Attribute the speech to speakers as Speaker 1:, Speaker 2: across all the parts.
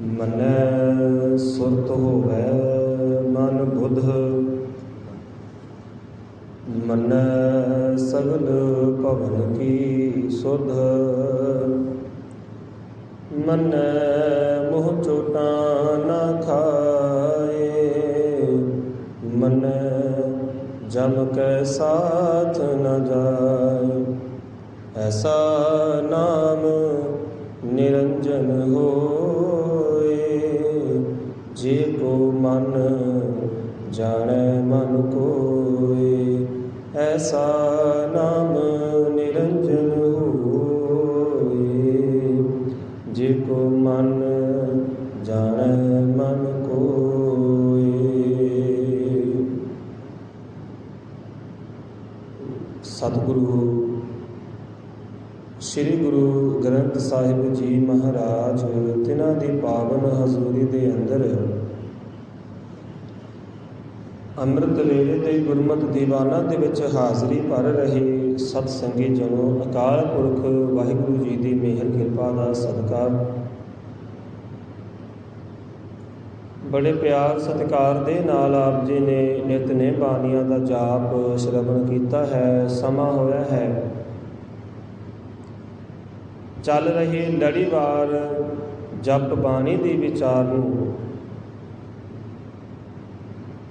Speaker 1: ਮਨੈ ਸੁਰਤ ਹੋਵੈ ਮਨ ਬੁਧ। ਮਨੈ ਸਗਲ ਭਵਨ ਕੀ ਸੁਧ। ਮਨੈ ਮੋਹ ਚੋਟਾ ਨਾ ਖਾਏ। ਮਨੈ ਜਮ ਕੈ ਸਾਥ ਨ ਜਾਏ। ਐਸਾ ਨਾਮ ਐਸਾ ਨਾਮ ਨਿਰੰਜਨ ਹੋਏ। ਜੇ ਕੋ ਮਨ ਜਾਣੈ, ਮਨ ਕੋਏ। ਸਤਿਗੁਰੂ, ਸ੍ਰੀ ਗੁਰੂ ਗ੍ਰੰਥ ਸਾਹਿਬ ਜੀ ਮਹਾਰਾਜ, ਤਿਨਾਂ ਦੀ ਪਾਵਨ ਹਜ਼ੂਰੀ ਦੇ ਅੰਦਰ ਅੰਮ੍ਰਿਤ ਵੇਲੇ ਤੇ ਗੁਰਮਤਿ ਦੀਵਾਨਾਂ ਦੇ ਵਿੱਚ ਹਾਜ਼ਰੀ ਭਰ ਰਹੇ ਸਤ ਸੰਗੀ ਜਨੋ, ਅਕਾਲ ਪੁਰਖ ਵਾਹਿਗੁਰੂ ਜੀ ਦੀ ਮਿਹਰ, ਕਿਰਪਾ ਦਾ ਸਦਕਾ। ਬੜੇ ਪਿਆਰ ਸਤਿਕਾਰ ਦੇ ਨਾਲ ਆਪ ਜੀ ਨੇ ਨਿਤਨੇ ਬਾਣੀਆਂ ਦਾ ਜਾਪ ਸ਼ਰਵਣ ਕੀਤਾ ਹੈ, ਸਮਾਂ ਹੋਇਆ ਹੈ। ਚੱਲ ਰਹੀ ਲੜੀਵਾਰ ਜਪ ਬਾਣੀ ਦੀ ਵਿਚਾਰ ਨੂੰ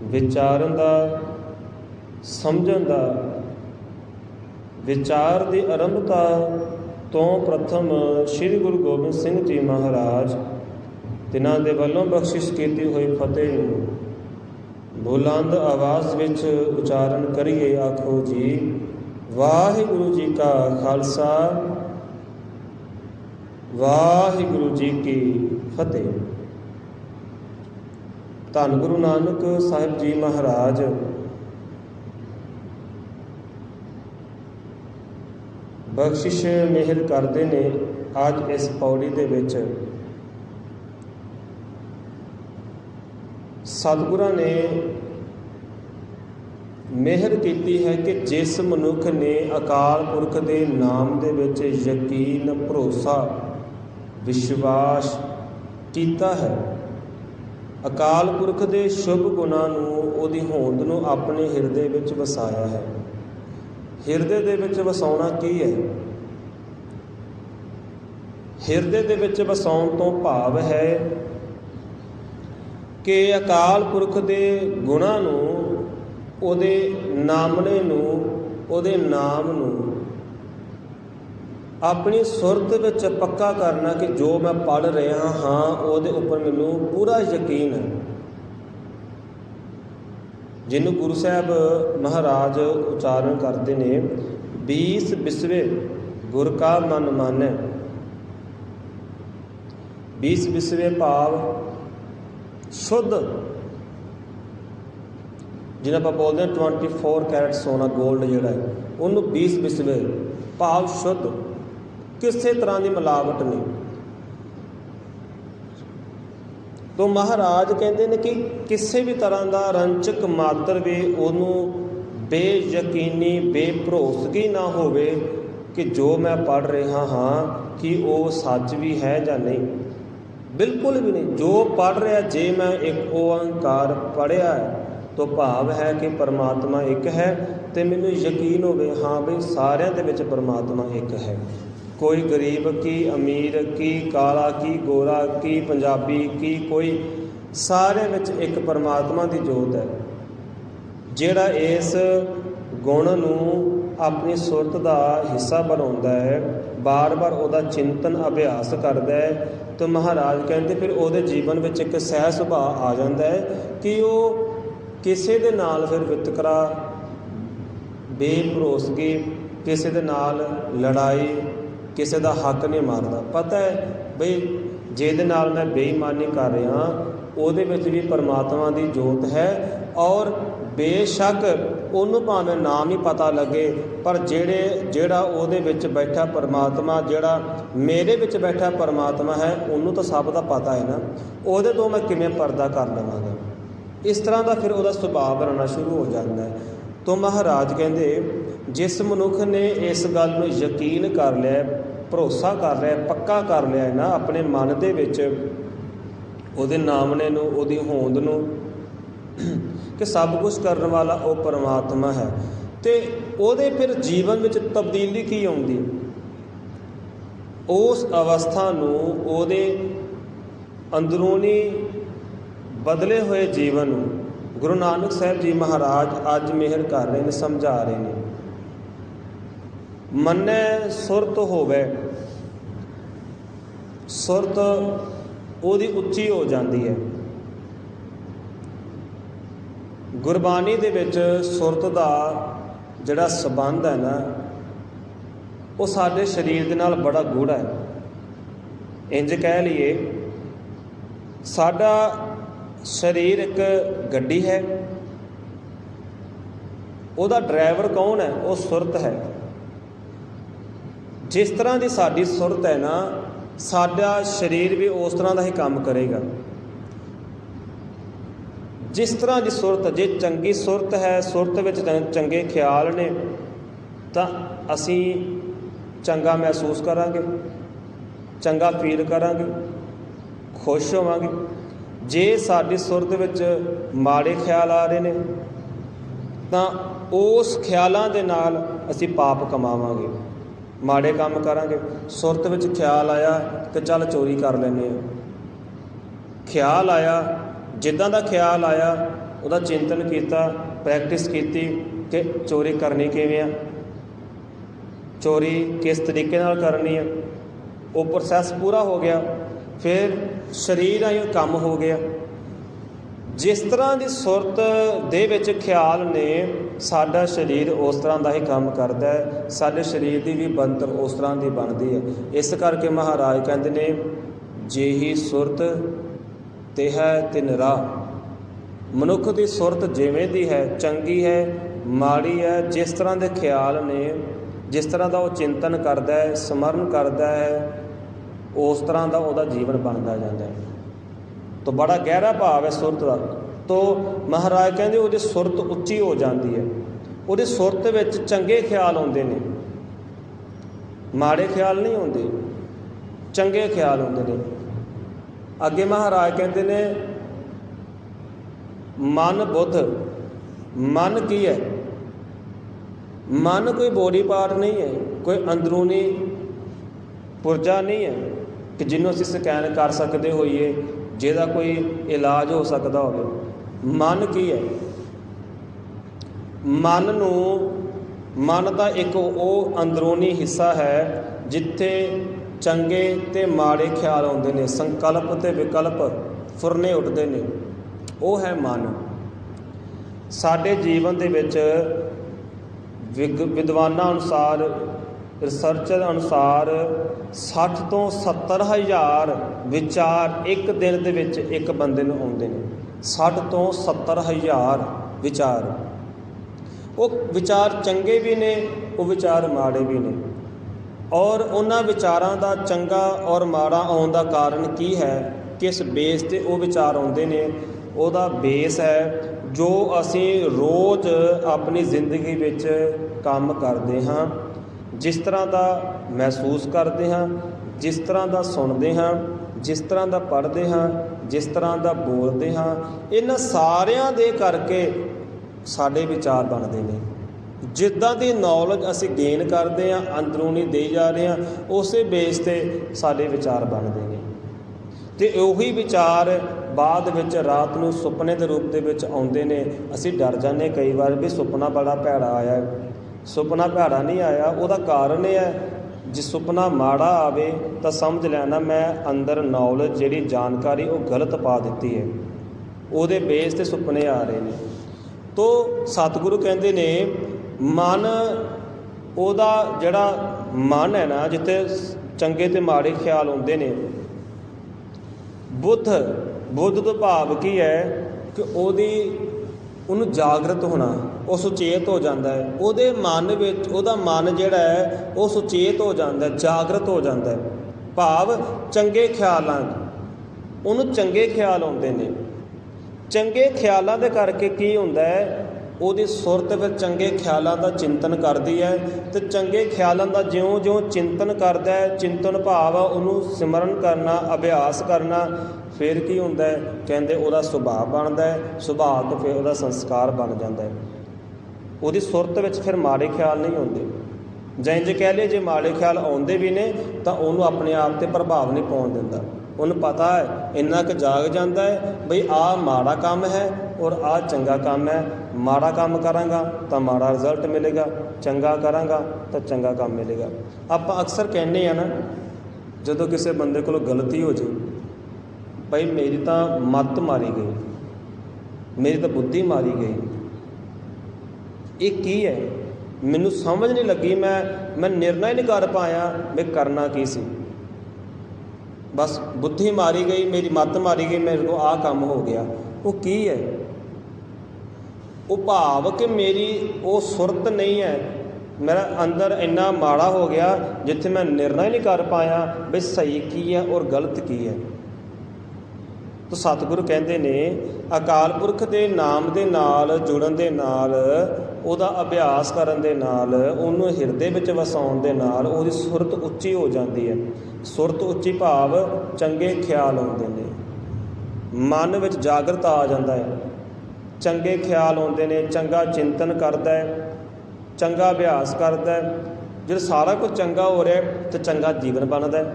Speaker 1: ਵਿਚਾਰਨ ਦਾ, ਸਮਝਣ ਦਾ, ਵਿਚਾਰ ਦੀ ਆਰੰਭਤਾ ਤੋਂ ਪ੍ਰਥਮ ਸ੍ਰੀ ਗੁਰੂ ਗੋਬਿੰਦ ਸਿੰਘ ਜੀ ਮਹਾਰਾਜ ਤਿਨਾਂ ਦੇ ਵੱਲੋਂ ਬਖਸ਼ਿਸ਼ ਕੀਤੀ ਹੋਈ ਫਤਿਹ ਨੂੰ ਬੁਲੰਦ ਆਵਾਜ਼ ਵਿੱਚ ਉਚਾਰਨ ਕਰੀਏ ਆਖੋ ਜੀ, ਵਾਹਿਗੁਰੂ ਜੀ ਕਾ ਖਾਲਸਾ, ਵਾਹਿਗੁਰੂ ਜੀ ਕੀ ਫਤਿਹ। ਧੰਨ ਗੁਰੂ ਨਾਨਕ ਸਾਹਿਬ ਜੀ ਮਹਾਰਾਜ। ਬਖਸ਼ਿਸ਼ ਮਿਹਰ ਕਰਦੇ ਨੇ ਅੱਜ ਇਸ ਪੌੜੀ ਦੇ ਵਿੱਚ। ਸਤਿਗੁਰਾਂ ਨੇ ਮਿਹਰ ਕੀਤੀ ਹੈ ਕਿ ਜਿਸ ਮਨੁੱਖ ਨੇ ਅਕਾਲ ਪੁਰਖ ਦੇ ਨਾਮ ਦੇ ਵਿੱਚ ਯਕੀਨ, ਭਰੋਸਾ, ਵਿਸ਼ਵਾਸ ਕੀਤਾ ਹੈ। ਅਕਾਲ ਪੁਰਖ ਦੇ ਸ਼ੁਭ ਗੁਣਾਂ ਨੂੰ ਉਹਦੀ ਹੋਂਦ ਨੂੰ ਆਪਣੇ ਹਿਰਦੇ ਵਿੱਚ ਵਸਾਇਆ ਹੈ। ਹਿਰਦੇ ਦੇ ਵਿੱਚ ਵਸਾਉਣਾ ਕੀ ਹੈ? ਹਿਰਦੇ ਦੇ ਵਿੱਚ ਵਸਾਉਣ ਤੋਂ ਭਾਵ ਹੈ ਕਿ ਅਕਾਲ ਪੁਰਖ ਦੇ ਗੁਣਾਂ ਨੂੰ, ਉਹਦੇ ਨਾਮਣੇ ਨੂੰ, ਉਹਦੇ ਨਾਮ ਨੂੰ ਆਪਣੀ ਸੁਰਤ ਵਿੱਚ ਪੱਕਾ ਕਰਨਾ ਕਿ ਜੋ ਮੈਂ ਪੜ ਰਿਹਾ ਹਾਂ, ਉਹਦੇ ਉੱਪਰ ਮੈਨੂੰ ਪੂਰਾ ਯਕੀਨ ਹੈ। ਜਿਹਨੂੰ ਗੁਰੂ ਸਾਹਿਬ ਮਹਾਰਾਜ ਉਚਾਰਨ ਕਰਦੇ ਨੇ 20 ਬਿਸਵੇ, ਗੁਰ ਕਾ ਮਨ ਮਾਨੈ। 20 ਬਿਸਵੇ ਭਾਵ ਸ਼ੁੱਧ। ਜਿਹਨਾਂ ਆਪਾਂ ਬੋਲਦੇ ਹਾਂ 24 ਕੈਰਟ ਸੋਨਾ 골ਡ ਜਿਹੜਾ ਹੈ, ਉਹਨੂੰ 20 ਬਿਸਵੇ ਭਾਵ ਸ਼ੁੱਧ। ਕਿਸੇ ਤਰ੍ਹਾਂ ਦੀ ਮਿਲਾਵਟ ਨਹੀਂ। ਤੋਂ ਮਹਾਰਾਜ ਕਹਿੰਦੇ ਨੇ ਕਿ ਕਿਸੇ ਵੀ ਤਰ੍ਹਾਂ ਦਾ ਰੰਚਕ ਮਾਤਰ ਵੀ ਉਹਨੂੰ ਬੇਯਕੀਨੀ, ਬੇਭਰੋਸਗੀ ਨਾ ਹੋਵੇ ਕਿ ਜੋ ਮੈਂ ਪੜ ਰਿਹਾ ਹਾਂ ਕਿ ਉਹ ਸੱਚ ਵੀ ਹੈ ਜਾਂ ਨਹੀਂ। ਬਿਲਕੁਲ ਵੀ ਨਹੀਂ। ਜੋ ਪੜ ਰਿਹਾ, ਜੇ ਮੈਂ ਇੱਕ ਓੰਕਾਰ ਪੜਿਆ ਹੈ, ਤੋਂ ਭਾਵ ਹੈ ਕਿ ਪਰਮਾਤਮਾ ਇੱਕ ਹੈ ਤੇ ਮੈਨੂੰ ਯਕੀਨ ਹੋਵੇ, ਹਾਂ ਵੀ ਸਾਰਿਆਂ ਦੇ ਵਿੱਚ ਪਰਮਾਤਮਾ ਇੱਕ ਹੈ। ਕੋਈ ਗਰੀਬ ਕੀ, ਅਮੀਰ ਕੀ, ਕਾਲਾ ਕੀ, ਗੋਰਾ ਕੀ, ਪੰਜਾਬੀ ਕੀ, ਕੋਈ ਸਾਰੇ ਵਿੱਚ ਇੱਕ ਪਰਮਾਤਮਾ ਦੀ ਜੋਤ ਹੈ। ਜਿਹੜਾ ਇਸ ਗੁਣ ਨੂੰ ਆਪਣੀ ਸੁਰਤ ਦਾ ਹਿੱਸਾ ਬਣਾਉਂਦਾ ਹੈ, ਬਾਰ-ਬਾਰ ਉਹਦਾ ਚਿੰਤਨ, ਅਭਿਆਸ ਕਰਦਾ ਹੈ ਤਾਂ ਮਹਾਰਾਜ ਕਹਿੰਦੇ ਫਿਰ ਉਹਦੇ ਜੀਵਨ ਵਿੱਚ ਇੱਕ ਸਹਿ ਸੁਭਾਅ ਆ ਜਾਂਦਾ ਹੈ ਕਿ ਉਹ ਕਿਸੇ ਦੇ ਨਾਲ ਫਿਰ ਵਿਤਕਰਾ, ਬੇਭਰੋਸਗੀ, ਕਿਸੇ ਦੇ ਨਾਲ ਲੜਾਈ ਕਿਸੇ ਦਾ ਹੱਕ ਨਹੀਂ ਮਾਰਦਾ ਪਤਾ ਹੈ ਬਈ ਜਿਹਦੇ ਨਾਲ ਮੈਂ ਬੇਈਮਾਨੀ ਕਰ ਰਿਹਾ ਉਹਦੇ ਵਿੱਚ ਵੀ ਪਰਮਾਤਮਾ ਦੀ ਜੋਤ ਹੈ ਔਰ ਬੇਸ਼ੱਕ ਉਹਨੂੰ ਭਾਵੇਂ ਨਾਮ ਹੀ ਪਤਾ ਲੱਗੇ, ਪਰ ਜਿਹੜੇ, ਜਿਹੜਾ ਉਹਦੇ ਵਿੱਚ ਬੈਠਾ ਪਰਮਾਤਮਾ, ਜਿਹੜਾ ਮੇਰੇ ਵਿੱਚ ਬੈਠਾ ਪਰਮਾਤਮਾ ਹੈ, ਉਹਨੂੰ ਤਾਂ ਸਭ ਦਾ ਪਤਾ ਹੈ ਨਾ। ਉਹਦੇ ਤੋਂ ਮੈਂ ਕਿਵੇਂ ਪਰਦਾ ਕਰ ਲਵਾਂਗਾ? ਇਸ ਤਰ੍ਹਾਂ ਦਾ ਫਿਰ ਉਹਦਾ ਸੁਭਾਅ ਬਣਨਾ ਸ਼ੁਰੂ ਹੋ ਜਾਂਦਾ ਹੈ। ਤੋਂ ਮਹਾਰਾਜ ਕਹਿੰਦੇ, ਜਿਸ ਮਨੁੱਖ ਨੇ ਇਸ ਗੱਲ ਨੂੰ ਯਕੀਨ ਕਰ ਲਿਆ ਭਰੋਸਾ ਕਰ ਲਿਆ, ਪੱਕਾ ਕਰ ਲਿਆ ਨਾ ਆਪਣੇ ਮਨ ਦੇ ਵਿੱਚ। ਉਹਦੇ ਨਾਮਨੇ ਨੂੰ, ਉਹਦੀ ਹੋਂਦ ਨੂੰ ਕਿ ਸਭ ਕੁਝ ਕਰਨ ਵਾਲਾ ਉਹ ਪਰਮਾਤਮਾ ਹੈ। ਤੇ ਉਹਦੇ ਫਿਰ ਜੀਵਨ ਵਿੱਚ ਤਬਦੀਲੀ ਕੀ ਆਉਂਦੀ? ਉਸ ਅਵਸਥਾ ਨੂੰ, ਉਹਦੇ ਅੰਦਰੂਨੀ ਬਦਲੇ ਹੋਏ ਜੀਵਨ ਨੂੰ ਗੁਰੂ ਨਾਨਕ ਸਾਹਿਬ ਜੀ ਮਹਾਰਾਜ ਅੱਜ ਮਿਹਰ ਕਰ ਰਹੇ ਨੇ, ਸਮਝਾ ਰਹੇ ਨੇ। ਮੰਨੇ ਸੁਰਤ ਹੋਵੇ, ਸੁਰਤ ਉਹਦੀ ਉੱਚੀ ਹੋ ਜਾਂਦੀ ਹੈ। ਗੁਰਬਾਣੀ ਦੇ ਵਿੱਚ ਸੁਰਤ ਦਾ ਜਿਹੜਾ ਸਬੰਧ ਹੈ ਨਾ, ਉਹ ਸਾਡੇ ਸਰੀਰ ਦੇ ਨਾਲ ਬੜਾ ਗੂੜਾ ਹੈ। ਇੰਜ ਕਹਿ ਲਈਏ, ਸਾਡਾ ਸਰੀਰ ਇੱਕ ਗੱਡੀ ਹੈ, ਉਹਦਾ ਡਰਾਈਵਰ ਕੌਣ ਹੈ? ਉਹ ਸੁਰਤ ਹੈ। ਜਿਸ ਤਰ੍ਹਾਂ ਦੀ ਸਾਡੀ ਸੁਰਤ ਹੈ ਨਾ, ਸਾਡਾ ਸਰੀਰ ਵੀ ਉਸ ਤਰ੍ਹਾਂ ਦਾ ਹੀ ਕੰਮ ਕਰੇਗਾ। ਜਿਸ ਤਰ੍ਹਾਂ ਦੀ ਸੁਰਤ, ਜੇ ਚੰਗੀ ਸੁਰਤ ਹੈ, ਸੁਰਤ ਵਿੱਚ ਚੰ- ਚੰਗੇ ਖਿਆਲ ਨੇ, ਤਾਂ ਅਸੀਂ ਚੰਗਾ ਮਹਿਸੂਸ ਕਰਾਂਗੇ, ਚੰਗਾ ਫੀਲ ਕਰਾਂਗੇ, ਖੁਸ਼ ਹੋਵਾਂਗੇ। ਜੇ ਸਾਡੀ ਸੁਰਤ ਵਿੱਚ ਮਾੜੇ ਖਿਆਲ ਆ ਰਹੇ ਨੇ, ਤਾਂ ਉਸ ਖਿਆਲਾਂ ਦੇ ਨਾਲ ਅਸੀਂ ਪਾਪ ਕਮਾਵਾਂਗੇ। ਮਾੜੇ ਕੰਮ ਕਰਾਂਗੇ। ਸੁਰਤ ਵਿੱਚ ਖਿਆਲ ਆਇਆ ਕਿ ਚੱਲ ਚੋਰੀ ਕਰ ਲੈਂਦੇ ਆ। ਖਿਆਲ ਆਇਆ, ਜਿੱਦਾਂ ਦਾ ਖਿਆਲ ਆਇਆ, ਉਹਦਾ ਚਿੰਤਨ ਕੀਤਾ ਪ੍ਰੈਕਟਿਸ ਕੀਤੀ ਕਿ ਚੋਰੀ ਕਰਨੀ ਕਿਵੇਂ ਆ? ਚੋਰੀ ਕਿਸ ਤਰੀਕੇ ਨਾਲ ਕਰਨੀ ਆ? ਉਹ ਪ੍ਰੋਸੈਸ ਪੂਰਾ ਹੋ ਗਿਆ। ਫਿਰ ਸਰੀਰ ਆਈ ਕੰਮ ਹੋ ਗਿਆ। ਜਿਸ ਤਰ੍ਹਾਂ ਦੀ ਸੁਰਤ ਦੇ ਵਿੱਚ ਖਿਆਲ ਨੇ, ਸਾਡਾ ਸਰੀਰ ਉਸ ਤਰ੍ਹਾਂ ਦਾ ਹੀ ਕੰਮ ਕਰਦਾ ਹੈ। ਸਾਡੇ ਸਰੀਰ ਦੀ ਵੀ ਬਣਤਰ ਉਸ ਤਰ੍ਹਾਂ ਦੀ ਬਣਦੀ ਹੈ। ਇਸ ਕਰਕੇ ਮਹਾਰਾਜ ਕਹਿੰਦੇ ਨੇ ਜਿਹੀ ਸੁਰਤ ਤੇ ਹੈ ਤਿਨ ਰਾਹ। ਮਨੁੱਖ ਦੀ ਸੁਰਤ ਜਿਵੇਂ ਦੀ ਹੈ, ਚੰਗੀ ਹੈ, ਮਾੜੀ ਹੈ, ਜਿਸ ਤਰ੍ਹਾਂ ਦੇ ਖਿਆਲ ਨੇ, ਜਿਸ ਤਰ੍ਹਾਂ ਦਾ ਉਹ ਚਿੰਤਨ ਕਰਦਾ ਹੈ, ਸਮਰਨ ਕਰਦਾ ਹੈ, ਉਸ ਤਰ੍ਹਾਂ ਦਾ ਉਹਦਾ ਜੀਵਨ ਬਣਦਾ ਜਾਂਦਾ ਹੈ। ਤੋ ਬੜਾ ਗਹਿਰਾ ਭਾਵ ਹੈ ਸੁਰਤ ਦਾ। ਤੋ ਮਹਾਰਾਜ ਕਹਿੰਦੇ ਉਹਦੀ ਸੁਰਤ ਉੱਚੀ ਹੋ ਜਾਂਦੀ ਹੈ। ਉਹਦੇ ਸੁਰਤ ਵਿੱਚ ਚੰਗੇ ਖਿਆਲ ਆਉਂਦੇ ਨੇ। ਮਾੜੇ ਖਿਆਲ ਨਹੀਂ ਆਉਂਦੇ ਚੰਗੇ ਖਿਆਲ ਆਉਂਦੇ ਨੇ। ਅੱਗੇ ਮਹਾਰਾਜ ਕਹਿੰਦੇ ਨੇ, ਮਨ ਬੁੱਧ, ਮਨ ਕੀ ਹੈ? ਮਨ ਕੋਈ ਬੋਡੀ ਪਾਰਟ ਨਹੀਂ ਹੈ, ਕੋਈ ਅੰਦਰੂਨੀ ਪੁਰਜਾ ਨਹੀਂ ਹੈ ਕਿ ਜਿਹਨੂੰ ਅਸੀਂ ਸਕੈਨ ਕਰ ਸਕਦੇ ਹੋਈਏ। ਜਿਹਦਾ ਕੋਈ ਇਲਾਜ ਹੋ ਸਕਦਾ ਹੋਵੇ। ਮਨ ਕੀ ਹੈ? ਮਨ ਨੂੰ, ਮਨ ਦਾ ਇੱਕ ਉਹ ਅੰਦਰੂਨੀ ਹਿੱਸਾ ਹੈ ਜਿੱਥੇ ਚੰਗੇ ਤੇ ਮਾੜੇ ਖਿਆਲ ਆਉਂਦੇ ਨੇ, ਸੰਕਲਪ ਤੇ ਵਿਕਲਪ ਫੁਰਨੇ ਉੱਠਦੇ ਨੇ। ਉਹ ਹੈ ਮਨ। ਸਾਡੇ ਜੀਵਨ ਦੇ ਵਿੱਚ ਵਿਗ- ਵਿਦਵਾਨਾਂ ਅਨੁਸਾਰ ਰਿਸਰਚਰ ਅਨੁਸਾਰ 60 ਤੋਂ 70 ਹਜ਼ਾਰ ਵਿਚਾਰ ਇੱਕ ਦਿਨ ਦੇ ਵਿੱਚ ਇੱਕ ਬੰਦੇ ਨੂੰ ਆਉਂਦੇ ਨੇ। 60 ਤੋਂ 70 ਹਜ਼ਾਰ ਵਿਚਾਰ। ਉਹ ਵਿਚਾਰ ਚੰਗੇ ਵੀ ਨੇ, ਉਹ ਵਿਚਾਰ ਮਾੜੇ ਵੀ ਨੇ। ਔਰ ਉਹਨਾਂ ਵਿਚਾਰਾਂ ਦਾ ਚੰਗਾ ਔਰ ਮਾੜਾ ਆਉਣ ਦਾ ਕਾਰਨ ਕੀ ਹੈ ਕਿਸ ਬੇਸ ਤੇ ਉਹ ਵਿਚਾਰ ਆਉਂਦੇ ਨੇ? ਉਹਦਾ ਬੇਸ ਹੈ ਜੋ ਅਸੀਂ ਰੋਜ਼ ਆਪਣੀ ਜ਼ਿੰਦਗੀ ਵਿੱਚ ਕੰਮ ਕਰਦੇ ਹਾਂ। ਜਿਸ ਤਰ੍ਹਾਂ ਦਾ ਮਹਿਸੂਸ ਕਰਦੇ ਹਾਂ, ਜਿਸ ਤਰ੍ਹਾਂ ਦਾ ਸੁਣਦੇ ਹਾਂ, ਜਿਸ ਤਰ੍ਹਾਂ ਦਾ ਪੜ੍ਹਦੇ ਹਾਂ, ਜਿਸ ਤਰ੍ਹਾਂ ਦਾ ਬੋਲਦੇ ਹਾਂ, ਇਹਨਾਂ ਸਾਰਿਆਂ ਦੇ ਕਰਕੇ ਸਾਡੇ ਵਿਚਾਰ ਬਣਦੇ ਨੇ। ਜਿੱਦਾਂ ਦੀ ਨੌਲੇਜ ਅਸੀਂ ਗੇਨ ਕਰਦੇ ਹਾਂ, ਅੰਦਰੂਨੀ ਦੇ ਜਾ ਰਹੇ ਹਾਂ, ਉਸੇ ਬੇਸ ਤੇ ਸਾਡੇ ਵਿਚਾਰ ਬਣਦੇ ਨੇ। ਤੇ ਉਹੀ ਵਿਚਾਰ ਬਾਅਦ ਵਿੱਚ ਰਾਤ ਨੂੰ ਸੁਪਨੇ ਦੇ ਰੂਪ ਦੇ ਵਿੱਚ ਆਉਂਦੇ ਨੇ। ਅਸੀਂ ਡਰ ਜਾਂਦੇ ਕਈ ਵਾਰ ਵੀ ਸੁਪਨਾ ਬੜਾ ਭੈੜਾ ਆਇਆ ਸੁਪਨਾ ਭੈੜਾ ਨਹੀਂ ਆਇਆ, ਉਹਦਾ ਕਾਰਨ ਇਹ ਹੈ, ਜੇ ਸੁਪਨਾ ਮਾੜਾ ਆਵੇ ਤਾਂ ਸਮਝ ਲੈਣਾ ਮੈਂ ਅੰਦਰ ਨੌਲੇਜ ਜਿਹੜੀ ਜਾਣਕਾਰੀ ਉਹ ਗਲਤ ਪਾ ਦਿੱਤੀ ਹੈ। ਉਹਦੇ ਬੇਸ ਤੇ ਸੁਪਨੇ ਆ ਰਹੇ ਨੇ। ਤੋ ਸਤਿਗੁਰੂ ਕਹਿੰਦੇ ਨੇ, ਮਨ ਉਹਦਾ ਜਿਹੜਾ ਮਨ ਹੈ ਨਾ, ਜਿੱਥੇ ਚੰਗੇ ਤੇ ਮਾੜੇ ਖਿਆਲ ਆਉਂਦੇ ਨੇ, ਬੁੱਧ ਬੁੱਧ ਤੋਂ ਭਾਵ ਕੀ ਹੈ ਕਿ ਉਹਦੀ ਉਹਨੂੰ ਜਾਗਰਤ ਹੋਣਾ, ਉਹ ਸੁਚੇਤ ਹੋ ਜਾਂਦਾ ਹੈ। ਉਹਦੇ ਮਨ ਵਿੱਚ, ਉਹਦਾ ਮਨ ਜਿਹੜਾ ਹੈ, ਉਹ ਸੁਚੇਤ ਹੋ ਜਾਂਦਾ ਹੈ, ਜਾਗਰਤ ਹੋ ਜਾਂਦਾ ਹੈ। ਭਾਵ ਚੰਗੇ ਖਿਆਲਾਂ ਉਹਨੂੰ ਚੰਗੇ ਖਿਆਲ ਆਉਂਦੇ ਨੇ। ਚੰਗੇ ਖਿਆਲਾਂ ਦੇ ਕਰਕੇ ਕੀ ਹੁੰਦਾ ਹੈ? ਉਹਦੀ ਸੁਰਤ ਵਿੱਚ ਚੰਗੇ ਖਿਆਲਾਂ ਦਾ ਚਿੰਤਨ ਕਰਦੀ ਹੈ ਤੇ ਚੰਗੇ ਖਿਆਲਾਂ ਦਾ ਜਿਉਂ-ਜਿਉਂ ਚਿੰਤਨ ਕਰਦਾ ਹੈ, ਚਿੰਤਨ ਭਾਵ ਉਹਨੂੰ ਸਿਮਰਨ ਕਰਨਾ, ਅਭਿਆਸ ਕਰਨਾ, ਫਿਰ ਕੀ ਹੁੰਦਾ ਹੈ? ਕਹਿੰਦੇ ਉਹਦਾ ਸੁਭਾਅ ਬਣਦਾ ਹੈ, ਸੁਭਾਅ ਤੋਂ ਫਿਰ ਉਹਦਾ ਸੰਸਕਾਰ ਬਣ ਜਾਂਦਾ ਹੈ। ਉਹਦੀ ਸੁਰਤ ਵਿੱਚ ਫਿਰ ਮਾੜੇ ਖਿਆਲ ਨਹੀਂ ਹੁੰਦੇ ਜਾਂ ਇੰਜ ਕਹਿ ਲਈਏ, ਜੇ ਮਾੜੇ ਖਿਆਲ ਆਉਂਦੇ ਵੀ ਨੇ, ਤਾਂ ਉਹਨੂੰ ਆਪਣੇ ਆਪ ਤੇ ਪ੍ਰਭਾਵ ਨਹੀਂ ਪਾਉਣ ਦਿੰਦਾ। ਉਹਨੂੰ ਪਤਾ ਹੈ, ਇੰਨਾ ਕੁ ਜਾਗ ਜਾਂਦਾ ਹੈ, ਬਈ ਆਹ ਮਾੜਾ ਕੰਮ ਹੈ ਔਰ ਆਹ ਚੰਗਾ ਕੰਮ ਹੈ ਮਾੜਾ ਕੰਮ ਕਰਾਂਗਾ ਤਾਂ ਮਾੜਾ ਰਿਜ਼ਲਟ ਮਿਲੇਗਾ, ਚੰਗਾ ਕਰਾਂਗਾ ਤਾਂ ਚੰਗਾ ਕੰਮ ਮਿਲੇਗਾ। ਆਪਾਂ ਅਕਸਰ ਕਹਿੰਦੇ ਆ ਨਾ, ਜਦੋਂ ਕਿਸੇ ਬੰਦੇ ਕੋਲੋਂ ਗਲਤੀ ਹੋ ਜੇ ਭਾਈ ਮੇਰੀ ਤਾਂ ਮੱਤ ਮਾਰੀ ਗਈ, ਮੇਰੀ ਤਾਂ ਬੁੱਧੀ ਮਾਰੀ ਗਈ। ਇਹ ਕੀ ਹੈ? ਮੈਨੂੰ ਸਮਝ ਨਹੀਂ ਲੱਗੀ, ਮੈਂ ਮੈਂ ਨਿਰਣਾ ਹੀ ਨਹੀਂ ਕਰ ਪਾਇਆ ਵੀ ਕਰਨਾ ਕੀ ਸੀ। ਬਸ ਬੁੱਧੀ ਮਾਰੀ ਗਈ, ਮੇਰੀ ਮੱਤ ਮਾਰੀ ਗਈ, ਮੇਰੇ ਕੋਲ ਆਹ ਕੰਮ ਹੋ ਗਿਆ। ਉਹ ਕੀ ਹੈ? ਉਹ ਭਾਵ ਕਿ ਮੇਰੀ ਉਹ ਸੁਰਤ ਨਹੀਂ ਹੈ। ਮੇਰਾ ਅੰਦਰ ਇੰਨਾ ਮਾੜਾ ਹੋ ਗਿਆ ਜਿੱਥੇ ਮੈਂ ਨਿਰਣਾ ਹੀ ਨਹੀਂ ਕਰ ਪਾਇਆ ਵੀ ਸਹੀ ਕੀ ਹੈ ਔਰ ਗਲਤ ਕੀ ਹੈ। ਤਾਂ ਸਤਿਗੁਰੂ ਕਹਿੰਦੇ ਨੇ, ਅਕਾਲ ਪੁਰਖ ਦੇ ਨਾਮ ਦੇ ਨਾਲ, ਜੁੜਨ ਦੇ ਨਾਲ, ਉਹਦਾ ਅਭਿਆਸ ਕਰਨ ਦੇ ਨਾਲ, ਉਹਨੂੰ ਹਿਰਦੇ ਵਿੱਚ ਵਸਾਉਣ ਦੇ ਨਾਲ, ਉਹਦੀ ਸੁਰਤ ਉੱਚੀ ਹੋ ਜਾਂਦੀ ਹੈ। ਸੁਰਤ ਉੱਚੀ ਭਾਵ ਚੰਗੇ ਖਿਆਲ ਆਉਂਦੇ ਨੇ। ਮਨ ਵਿੱਚ ਜਾਗਰਤਾ ਆ ਜਾਂਦਾ ਹੈ। ਚੰਗੇ ਖਿਆਲ ਆਉਂਦੇ ਨੇ ਚੰਗਾ ਚਿੰਤਨ ਕਰਦਾ ਹੈ ਚੰਗਾ ਅਭਿਆਸ ਕਰਦਾ ਹੈ। ਜਦ ਸਾਰਾ ਕੁਝ ਚੰਗਾ ਹੋ ਰਿਹਾ ਹੈ, ਤੇ ਚੰਗਾ ਜੀਵਨ ਬਣਦਾ ਹੈ।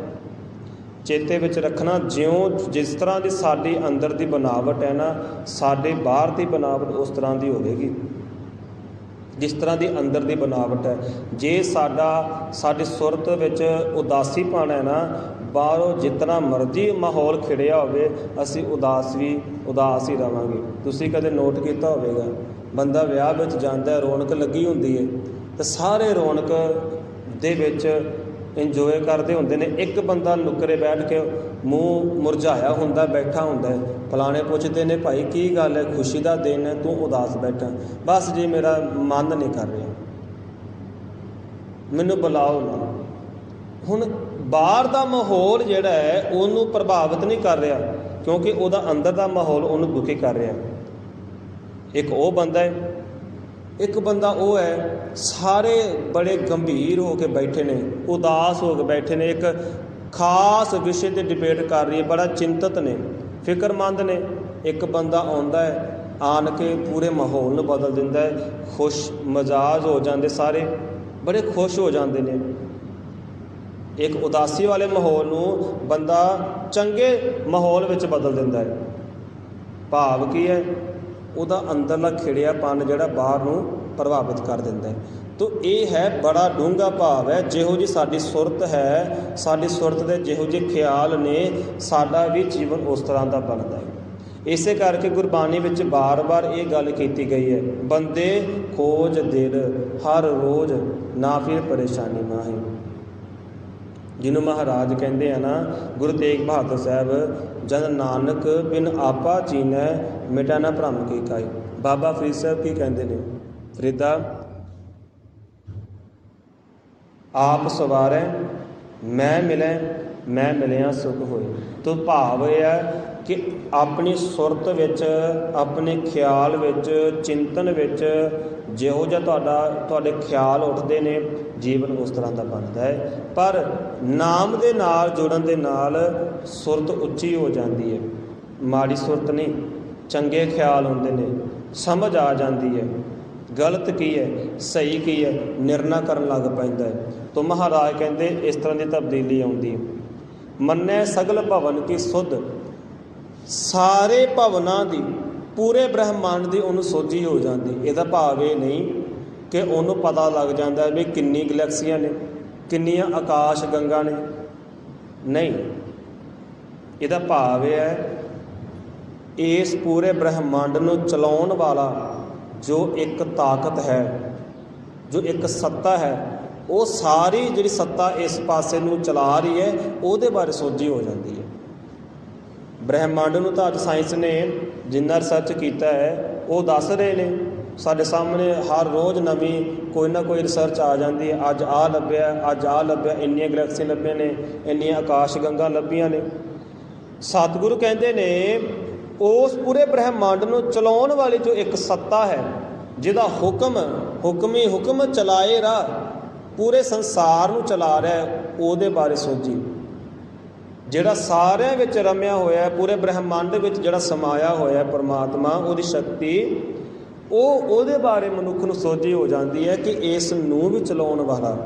Speaker 1: ਚੇਤੇ ਵਿੱਚ ਰੱਖਣਾ ਜਿਉਂ ਜਿਸ ਤਰ੍ਹਾਂ ਦੀ ਸਾਡੀ ਅੰਦਰ ਦੀ ਬਣਾਵਟ ਹੈ ਨਾ ਸਾਡੇ ਬਾਹਰ ਦੀ ਬਣਾਵਟ ਉਸ ਤਰ੍ਹਾਂ ਦੀ ਹੋਵੇਗੀ। ਜਿਸ ਤਰ੍ਹਾਂ ਦੀ ਅੰਦਰ ਦੀ ਬਣਾਵਟ ਹੈ। ਜੇ ਸਾਡਾ ਸਾਡੀ ਸੁਰਤ ਵਿੱਚ ਉਦਾਸੀ ਹੈ ਨਾ ਬਾਹਰੋਂ ਜਿੰਨਾ ਮਰਜ਼ੀ ਮਾਹੌਲ ਖਿੜਿਆ ਹੋਵੇ, ਅਸੀਂ ਉਦਾਸ ਵੀ, ਉਦਾਸ ਹੀ ਰਵਾਂਗੇ। ਤੁਸੀਂ ਕਦੇ ਨੋਟ ਕੀਤਾ ਹੋਵੇਗਾ, ਬੰਦਾ ਵਿਆਹ ਵਿੱਚ ਜਾਂਦਾ, ਰੌਣਕ ਲੱਗੀ ਹੁੰਦੀ ਹੈ ਤੇ ਸਾਰੇ ਰੌਣਕ ਦੇ ਵਿੱਚ ਇੰਜੋਏ ਕਰਦੇ ਹੁੰਦੇ ਨੇ। ਇੱਕ ਬੰਦਾ ਨੁਕਰੇ ਬੈਠ ਕੇ ਮੂੰਹ ਮੁਰਝਾਇਆ ਹੁੰਦਾ, ਬੈਠਾ ਹੁੰਦਾ ਫਲਾਣੇ ਪੁੱਛਦੇ ਨੇ, ਭਾਈ, ਕੀ ਗੱਲ ਹੈ ਖੁਸ਼ੀ ਦਾ ਦਿਨ ਹੈ ਤੂੰ ਉਦਾਸ ਬੈਠਾ। ਬਸ ਜੀ, ਮੇਰਾ ਮਨ ਨਹੀਂ ਕਰ ਰਿਹਾ। ਮੈਨੂੰ ਬੁਲਾਓ ਨਾ। ਹੁਣ ਬਾਹਰ ਦਾ ਮਾਹੌਲ ਜਿਹੜਾ ਹੈ, ਉਹਨੂੰ ਪ੍ਰਭਾਵਿਤ ਨਹੀਂ ਕਰ ਰਿਹਾ, ਕਿਉਂਕਿ ਉਹਦਾ ਅੰਦਰ ਦਾ ਮਾਹੌਲ ਉਹਨੂੰ ਦੁਖੀ ਕਰ ਰਿਹਾ। ਇੱਕ ਉਹ ਬੰਦਾ ਹੈ, ਇੱਕ ਬੰਦਾ ਉਹ ਹੈ, ਸਾਰੇ ਬੜੇ ਗੰਭੀਰ ਹੋ ਕੇ ਬੈਠੇ ਨੇ, ਉਦਾਸ ਹੋ ਕੇ ਬੈਠੇ ਨੇ, ਇੱਕ ਖਾਸ ਵਿਸ਼ੇ ਤੇ ਡਿਬੇਟ ਕਰ ਰਹੀ ਹੈ, ਬੜਾ ਚਿੰਤਤ ਨੇ, ਫਿਕਰਮੰਦ ਨੇ। ਇੱਕ ਬੰਦਾ ਆਉਂਦਾ ਹੈ, ਆਣ ਕੇ ਪੂਰੇ ਮਾਹੌਲ ਨੂੰ ਬਦਲ ਦਿੰਦਾ ਹੈ, ਖੁਸ਼ ਮਜ਼ਾਜ ਹੋ ਜਾਂਦੇ ਸਾਰੇ, ਬੜੇ ਖੁਸ਼ ਹੋ ਜਾਂਦੇ ਨੇ। ਇੱਕ ਉਦਾਸੀ ਵਾਲੇ ਮਾਹੌਲ ਨੂੰ ਬੰਦਾ ਚੰਗੇ ਮਾਹੌਲ ਵਿੱਚ ਬਦਲ ਦਿੰਦਾ ਹੈ। ਭਾਵ ਕੀ ਹੈ? ਉਹਦਾ ਅੰਦਰਲਾ ਖਿੜਿਆਪਨ ਜਿਹੜਾ ਬਾਹਰ ਨੂੰ ਪ੍ਰਭਾਵਿਤ ਕਰ ਦਿੰਦਾ ਹੈ। ਤੋ ਇਹ ਹੈ, ਬੜਾ ਡੂੰਘਾ ਭਾਵ ਹੈ, ਜਿਹੋ ਜੀ ਸਾਡੀ ਸੁਰਤ ਹੈ, ਸਾਡੀ ਸੁਰਤ ਦੇ ਜਿਹੋ ਜਿਹੇ ਖਿਆਲ ਨੇ, ਸਾਡਾ ਵੀ ਜੀਵਨ ਉਸ ਤਰ੍ਹਾਂ ਦਾ ਬਣਦਾ ਹੈ। ਇਸੇ ਕਰਕੇ ਗੁਰਬਾਣੀ ਵਿੱਚ ਬਾਰ-ਬਾਰ ਇਹ ਗੱਲ ਕੀਤੀ ਗਈ ਹੈ, ਬੰਦੇ ਖੋਜ ਦਿਲ, ਹਰ ਰੋਜ਼ ਨਾ ਫਿਰ ਪਰੇਸ਼ਾਨੀ ਮਾਹੀ। ਜਿਹਨੂੰ ਮਹਾਰਾਜ ਕਹਿੰਦੇ ਆ ਨਾ, ਗੁਰੂ ਤੇਗ ਬਹਾਦਰ ਸਾਹਿਬ ਜਦ ਨਾਨਕ ਬਿਨ ਆਪਾ ਚੀਨੈ, ਮਿਟਾ ਨਾ ਭ੍ਰਮ ਕੀ ਕਾਈ ਬਾਬਾ ਫਰੀਦ ਸਾਹਿਬ ਕੀ ਕਹਿੰਦੇ ਨੇ? ਫਰੀਦਾ, ਆਪ ਸਵਾਰੈ, ਮੈਂ ਮਿਲੈ, ਮੈਂ ਮਿਲਿਆ ਸੁਖ ਹੋਏ। ਤੋ ਭਾਵ ਇਹ ਹੈ ਕਿ ਆਪਣੀ ਸੁਰਤ ਵਿੱਚ, ਆਪਣੇ ਖਿਆਲ ਵਿੱਚ, ਚਿੰਤਨ ਵਿੱਚ ਜਿਹੋ ਜਿਹਾ ਤੁਹਾਡਾ, ਤੁਹਾਡੇ ਖਿਆਲ ਉੱਠਦੇ ਨੇ, ਜੀਵਨ ਉਸ ਤਰ੍ਹਾਂ ਦਾ ਬਣਦਾ ਹੈ। ਪਰ ਨਾਮ ਦੇ ਨਾਲ ਜੁੜਨ ਦੇ ਨਾਲ ਸੁਰਤ ਉੱਚੀ ਹੋ ਜਾਂਦੀ ਹੈ। ਮਾੜੀ ਸੁਰਤ ਨਹੀਂ, ਚੰਗੇ ਖਿਆਲ ਹੁੰਦੇ ਨੇ, ਸਮਝ ਆ ਜਾਂਦੀ ਹੈ। ਗਲਤ ਕੀ ਹੈ, ਸਹੀ ਕੀ ਹੈ, ਨਿਰਣਾ ਕਰਨ ਲੱਗ ਪੈਂਦਾ ਹੈ। ਤੋ ਮਹਾਰਾਜ ਕਹਿੰਦੇ, ਇਸ ਤਰ੍ਹਾਂ ਦੀ ਤਬਦੀਲੀ ਆਉਂਦੀ ਹੈ। ਮੰਨੈ ਸਗਲ ਭਵਨ ਕੀ ਸੁਧ ਸਾਰੇ ਭਵਨਾਂ ਦੀ, ਪੂਰੇ ਬ੍ਰਹਿਮੰਡ ਦੀ ਉਹਨੂੰ ਸੋਝੀ ਹੋ ਜਾਂਦੀ। ਇਹਦਾ ਭਾਵ ਇਹ ਨਹੀਂ ਕਿ ਉਹਨੂੰ ਪਤਾ ਲੱਗ ਜਾਂਦਾ ਵੀ ਕਿੰਨੀ ਗਲੈਕਸੀਆਂ ਨੇ, ਕਿੰਨੀਆਂ ਆਕਾਸ਼ ਗੰਗਾ ਨੇ। ਨਹੀਂ। ਇਹਦਾ ਭਾਵ ਇਹ ਹੈ, ਇਸ ਪੂਰੇ ਬ੍ਰਹਿਮੰਡ ਨੂੰ ਚਲਾਉਣ ਵਾਲਾ ਜੋ ਇੱਕ ਤਾਕਤ ਹੈ, ਜੋ ਇੱਕ ਸੱਤਾ ਹੈ, ਉਹ ਸਾਰੀ ਜਿਹੜੀ ਸੱਤਾ ਇਸ ਪਾਸੇ ਨੂੰ ਚਲਾ ਰਹੀ ਹੈ, ਉਹਦੇ ਬਾਰੇ ਸੋਝੀ ਹੋ ਜਾਂਦੀ ਹੈ। ਬ੍ਰਹਿਮੰਡ ਨੂੰ ਤਾਂ ਅੱਜ ਸਾਇੰਸ ਨੇ ਜਿੰਨਾ ਰਿਸਰਚ ਕੀਤਾ ਹੈ, ਉਹ ਦੱਸ ਰਹੇ ਨੇ। ਸਾਡੇ ਸਾਹਮਣੇ ਹਰ ਰੋਜ਼ ਨਵੀਂ ਕੋਈ ਨਾ ਕੋਈ ਰਿਸਰਚ ਆ ਜਾਂਦੀ ਹੈ। ਅੱਜ ਆ ਲੱਭਿਆ, ਅੱਜ ਆ ਲੱਭਿਆ, ਇੰਨੀਆਂ ਗੈਲੈਕਸੀ ਲੱਭੀਆਂ ਨੇ, ਇੰਨੀਆਂ ਆਕਾਸ਼ ਗੰਗਾ ਲੱਭੀਆਂ ਨੇ। ਸਤਿਗੁਰੂ ਕਹਿੰਦੇ ਨੇ, ਉਸ ਪੂਰੇ ਬ੍ਰਹਿਮੰਡ ਨੂੰ ਚਲਾਉਣ ਵਾਲੀ ਜੋ ਇੱਕ ਸੱਤਾ ਹੈ, ਜਿਹਦਾ ਹੁਕਮ, ਹੁਕਮੀ ਹੁਕਮ ਚਲਾਏ ਰਾ ਪੂਰੇ ਸੰਸਾਰ ਨੂੰ ਚਲਾ ਰਿਹਾ ਉਹਦੇ ਬਾਰੇ ਸੋਚੀ। ਜਿਹੜਾ ਸਾਰਿਆਂ ਵਿੱਚ ਰਮਿਆ ਹੋਇਆ ਪੂਰੇ ਬ੍ਰਹਿਮੰਡ ਵਿੱਚ ਜਿਹੜਾ ਸਮਾਇਆ ਹੋਇਆ ਪਰਮਾਤਮਾ, ਉਹਦੀ ਸ਼ਕਤੀ, ਉਹ ਉਹਦੇ ਬਾਰੇ ਮਨੁੱਖ ਨੂੰ ਸੋਝੀ ਹੋ ਜਾਂਦੀ ਹੈ ਕਿ ਇਸ ਨੂੰ ਵੀ ਚਲਾਉਣ ਵਾਲਾ।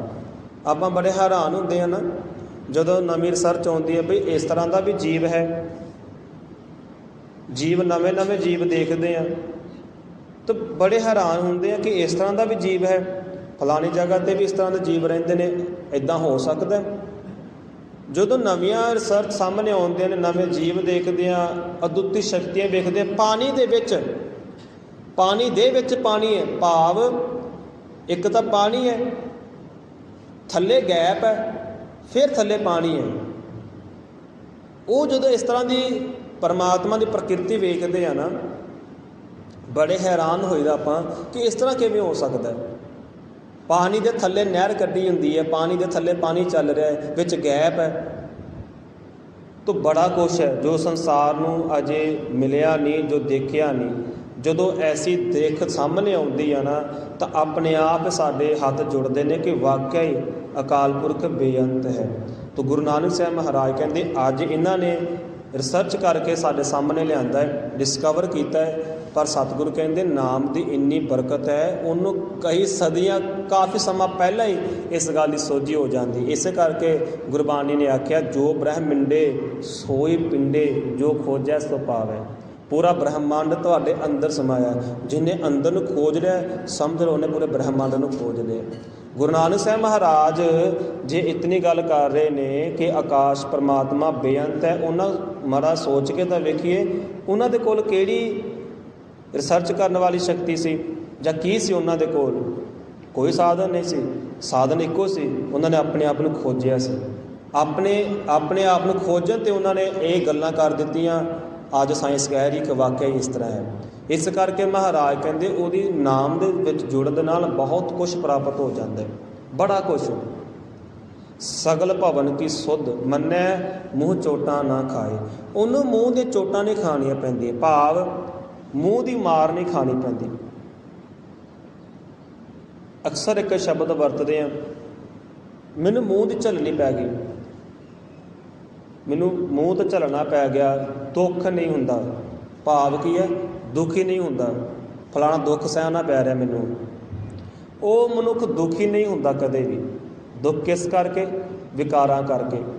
Speaker 1: ਆਪਾਂ ਬੜੇ ਹੈਰਾਨ ਹੁੰਦੇ ਹਾਂ ਨਾ, ਜਦੋਂ ਨਵੀਂ ਰਿਸਰਚ ਆਉਂਦੀ ਹੈ ਵੀ ਇਸ ਤਰ੍ਹਾਂ ਦਾ ਵੀ ਜੀਵ ਹੈ। ਜੀਵ ਨਵੇਂ ਨਵੇਂ ਜੀਵ ਦੇਖਦੇ ਆ ਤਾਂ ਬੜੇ ਹੈਰਾਨ ਹੁੰਦੇ ਆ ਕਿ ਇਸ ਤਰ੍ਹਾਂ ਦਾ ਵੀ ਜੀਵ ਹੈ। ਫਲਾਣੀ ਜਗ੍ਹਾ ਤੇ ਵੀ ਇਸ ਤਰ੍ਹਾਂ ਦੇ ਜੀਵ ਰਹਿੰਦੇ ਨੇ। ਇਦਾਂ ਹੋ ਸਕਦਾ ਹੈ? ਜਦੋਂ ਨਵੀਆਂ ਰਿਸਰਚ ਸਾਹਮਣੇ ਆਉਂਦੀਆਂ ਨੇ, ਨਵੇਂ ਜੀਵ ਦੇਖਦੇ ਆ, ਅਦੁੱਤੀ ਸ਼ਕਤੀਆਂ ਵੇਖਦੇ ਆ, ਪਾਣੀ ਦੇ ਵਿੱਚ, ਪਾਣੀ ਦੇ ਵਿੱਚ ਪਾਣੀ ਹੈ। ਭਾਵ ਇੱਕ ਤਾਂ ਪਾਣੀ ਹੈ, ਥੱਲੇ ਗੈਪ ਹੈ, ਫਿਰ ਥੱਲੇ ਪਾਣੀ ਹੈ। ਉਹ ਜਦੋਂ ਇਸ ਤਰ੍ਹਾਂ ਦੀ ਪਰਮਾਤਮਾ ਦੀ ਪ੍ਰਕਿਰਤੀ ਵੇਖਦੇ ਆ ਨਾ, ਬੜੇ ਹੈਰਾਨ ਹੋਈਦਾ ਆਪਾਂ ਕਿ ਇਸ ਤਰ੍ਹਾਂ ਕਿਵੇਂ ਹੋ ਸਕਦਾ ਹੈ। ਪਾਣੀ ਦੇ ਥੱਲੇ ਨਹਿਰ ਕੱਢੀ ਹੁੰਦੀ ਹੈ, ਪਾਣੀ ਦੇ ਥੱਲੇ ਪਾਣੀ ਚੱਲ ਰਿਹਾ ਹੈ, ਵਿੱਚ ਗੈਪ ਹੈ। ਤੋ ਬੜਾ ਕੁਛ ਹੈ, ਜੋ ਸੰਸਾਰ ਨੂੰ ਅਜੇ ਮਿਲਿਆ ਨਹੀਂ, ਜੋ ਦੇਖਿਆ ਨਹੀਂ। ਜਦੋਂ ਐਸੀ ਦੇਖ ਸਾਹਮਣੇ ਆਉਂਦੀ ਆ ਨਾ, ਤਾਂ ਆਪਣੇ ਆਪ ਸਾਡੇ ਹੱਥ ਜੁੜਦੇ ਨੇ ਕਿ ਵਾਕਿਆ ਹੀ ਅਕਾਲ ਪੁਰਖ ਬੇਅੰਤ ਹੈ। ਤੋ ਗੁਰੂ ਨਾਨਕ ਸਾਹਿਬ ਮਹਾਰਾਜ ਕਹਿੰਦੇ, ਅੱਜ ਇਹਨਾਂ ਨੇ ਰਿਸਰਚ ਕਰਕੇ ਸਾਡੇ ਸਾਹਮਣੇ ਲਿਆਂਦਾ ਹੈ ਡਿਸਕਵਰ ਕੀਤਾ ਹੈ। ਪਰ ਸਤਿਗੁਰੂ ਕਹਿੰਦੇ ਨਾਮ ਦੀ ਇੰਨੀ ਬਰਕਤ ਹੈ, ਉਹਨੂੰ ਕਈ ਸਦੀਆਂ ਕਾਫੀ ਸਮਾਂ ਪਹਿਲਾਂ ਹੀ ਇਸ ਗੱਲ ਦੀ ਸੋਝੀ ਹੋ ਜਾਂਦੀ। ਇਸੇ ਕਰਕੇ ਗੁਰਬਾਣੀ ਨੇ ਆਖਿਆ, ਜੋ ਬ੍ਰਹਮਿੰਡੇ ਸੋਈ ਪਿੰਡੇ, ਜੋ ਖੋਜੈ ਸੋ ਪਾਵੇ। ਪੂਰਾ ਬ੍ਰਹਮੰਡ ਤੁਹਾਡੇ ਅੰਦਰ ਸਮਾਇਆ ਜਿਹਨੇ ਅੰਦਰ ਨੂੰ ਖੋਜ ਲਿਆ, ਸਮਝ ਲਓ ਉਹਨੇ ਪੂਰੇ ਬ੍ਰਹਮੰਡ ਨੂੰ ਖੋਜ ਲਿਆ। ਗੁਰੂ ਨਾਨਕ ਸਾਹਿਬ ਮਹਾਰਾਜ ਜੇ ਇਤਨੀ ਗੱਲ ਕਰ ਰਹੇ ਨੇ ਕਿ ਆਕਾਸ਼ ਪਰਮਾਤਮਾ ਬੇਅੰਤ ਹੈ, ਉਹਨਾਂ ਮਾੜਾ ਸੋਚ ਕੇ ਤਾਂ ਵੇਖੀਏ, ਉਹਨਾਂ ਦੇ ਕੋਲ ਕਿਹੜੀ ਰਿਸਰਚ ਕਰਨ ਵਾਲੀ ਸ਼ਕਤੀ ਸੀ ਜਾਂ ਕੀ ਸੀ ਉਹਨਾਂ ਦੇ ਕੋਲ? ਕੋਈ ਸਾਧਨ ਨਹੀਂ ਸੀ। ਸਾਧਨ ਇੱਕੋ ਸੀ। ਉਹਨਾਂ ਨੇ ਆਪਣੇ ਆਪ ਨੂੰ ਖੋਜਿਆ ਸੀ। ਆਪਣੇ ਆਪਣੇ ਆਪ ਨੂੰ ਖੋਜਣ ਤੇ ਉਹਨਾਂ ਨੇ ਇਹ ਗੱਲਾਂ ਕਰ ਦਿੱਤੀਆਂ, ਅੱਜ ਸਾਇੰਸ ਕਹਿ ਰਹੀ ਕਿ ਵਾਕਿਆ ਹੀ ਇਸ ਤਰ੍ਹਾਂ ਹੈ। ਇਸ ਕਰਕੇ ਮਹਾਰਾਜ ਕਹਿੰਦੇ ਉਹਦੀ ਨਾਮ ਦੇ ਵਿੱਚ ਜੁੜਨ ਦੇ ਨਾਲ ਬਹੁਤ ਕੁਝ ਪ੍ਰਾਪਤ ਹੋ ਜਾਂਦਾ ਹੈ। ਬੜਾ ਕੁਝ ਸਗਲ ਭਵਨ ਕੀ ਸੁਧ ਮੰਨੈ, ਮੂੰਹ ਚੋਟਾਂ ਨਾ ਖਾਏ। ਉਹਨੂੰ ਮੂੰਹ ਦੇ ਚੋਟਾਂ ਨਹੀਂ ਖਾਣੀਆਂ ਪੈਂਦੀਆਂ। ਭਾਵ ਮੂੰਹ ਦੀ ਮਾਰ ਨਹੀਂ ਖਾਣੀ ਪੈਂਦੀ। ਅਕਸਰ ਇੱਕ ਸ਼ਬਦ ਵਰਤਦੇ ਆ ਮੈਨੂੰ ਮੂੰਹ ਦੀ ਝੱਲਣੀ ਪੈ ਗਈ। ਮੈਨੂੰ ਮੂੰਹ ਤੇ ਝੱਲਣਾ ਪੈ ਗਿਆ, ਦੁੱਖ ਨਹੀਂ ਹੁੰਦਾ। ਭਾਵ ਕੀ ਹੈ? ਦੁਖੀ ਨਹੀਂ ਹੁੰਦਾ। ਫਲਾਣਾ ਦੁੱਖ ਸਹਿਣਾ ਪੈ ਰਿਹਾ ਮੈਨੂੰ। ਉਹ ਮਨੁੱਖ ਦੁਖੀ ਨਹੀਂ ਹੁੰਦਾ ਕਦੇ ਵੀ। ਦੁੱਖ ਕਿਸ ਕਰਕੇ? ਵਿਕਾਰਾਂ ਕਰਕੇ।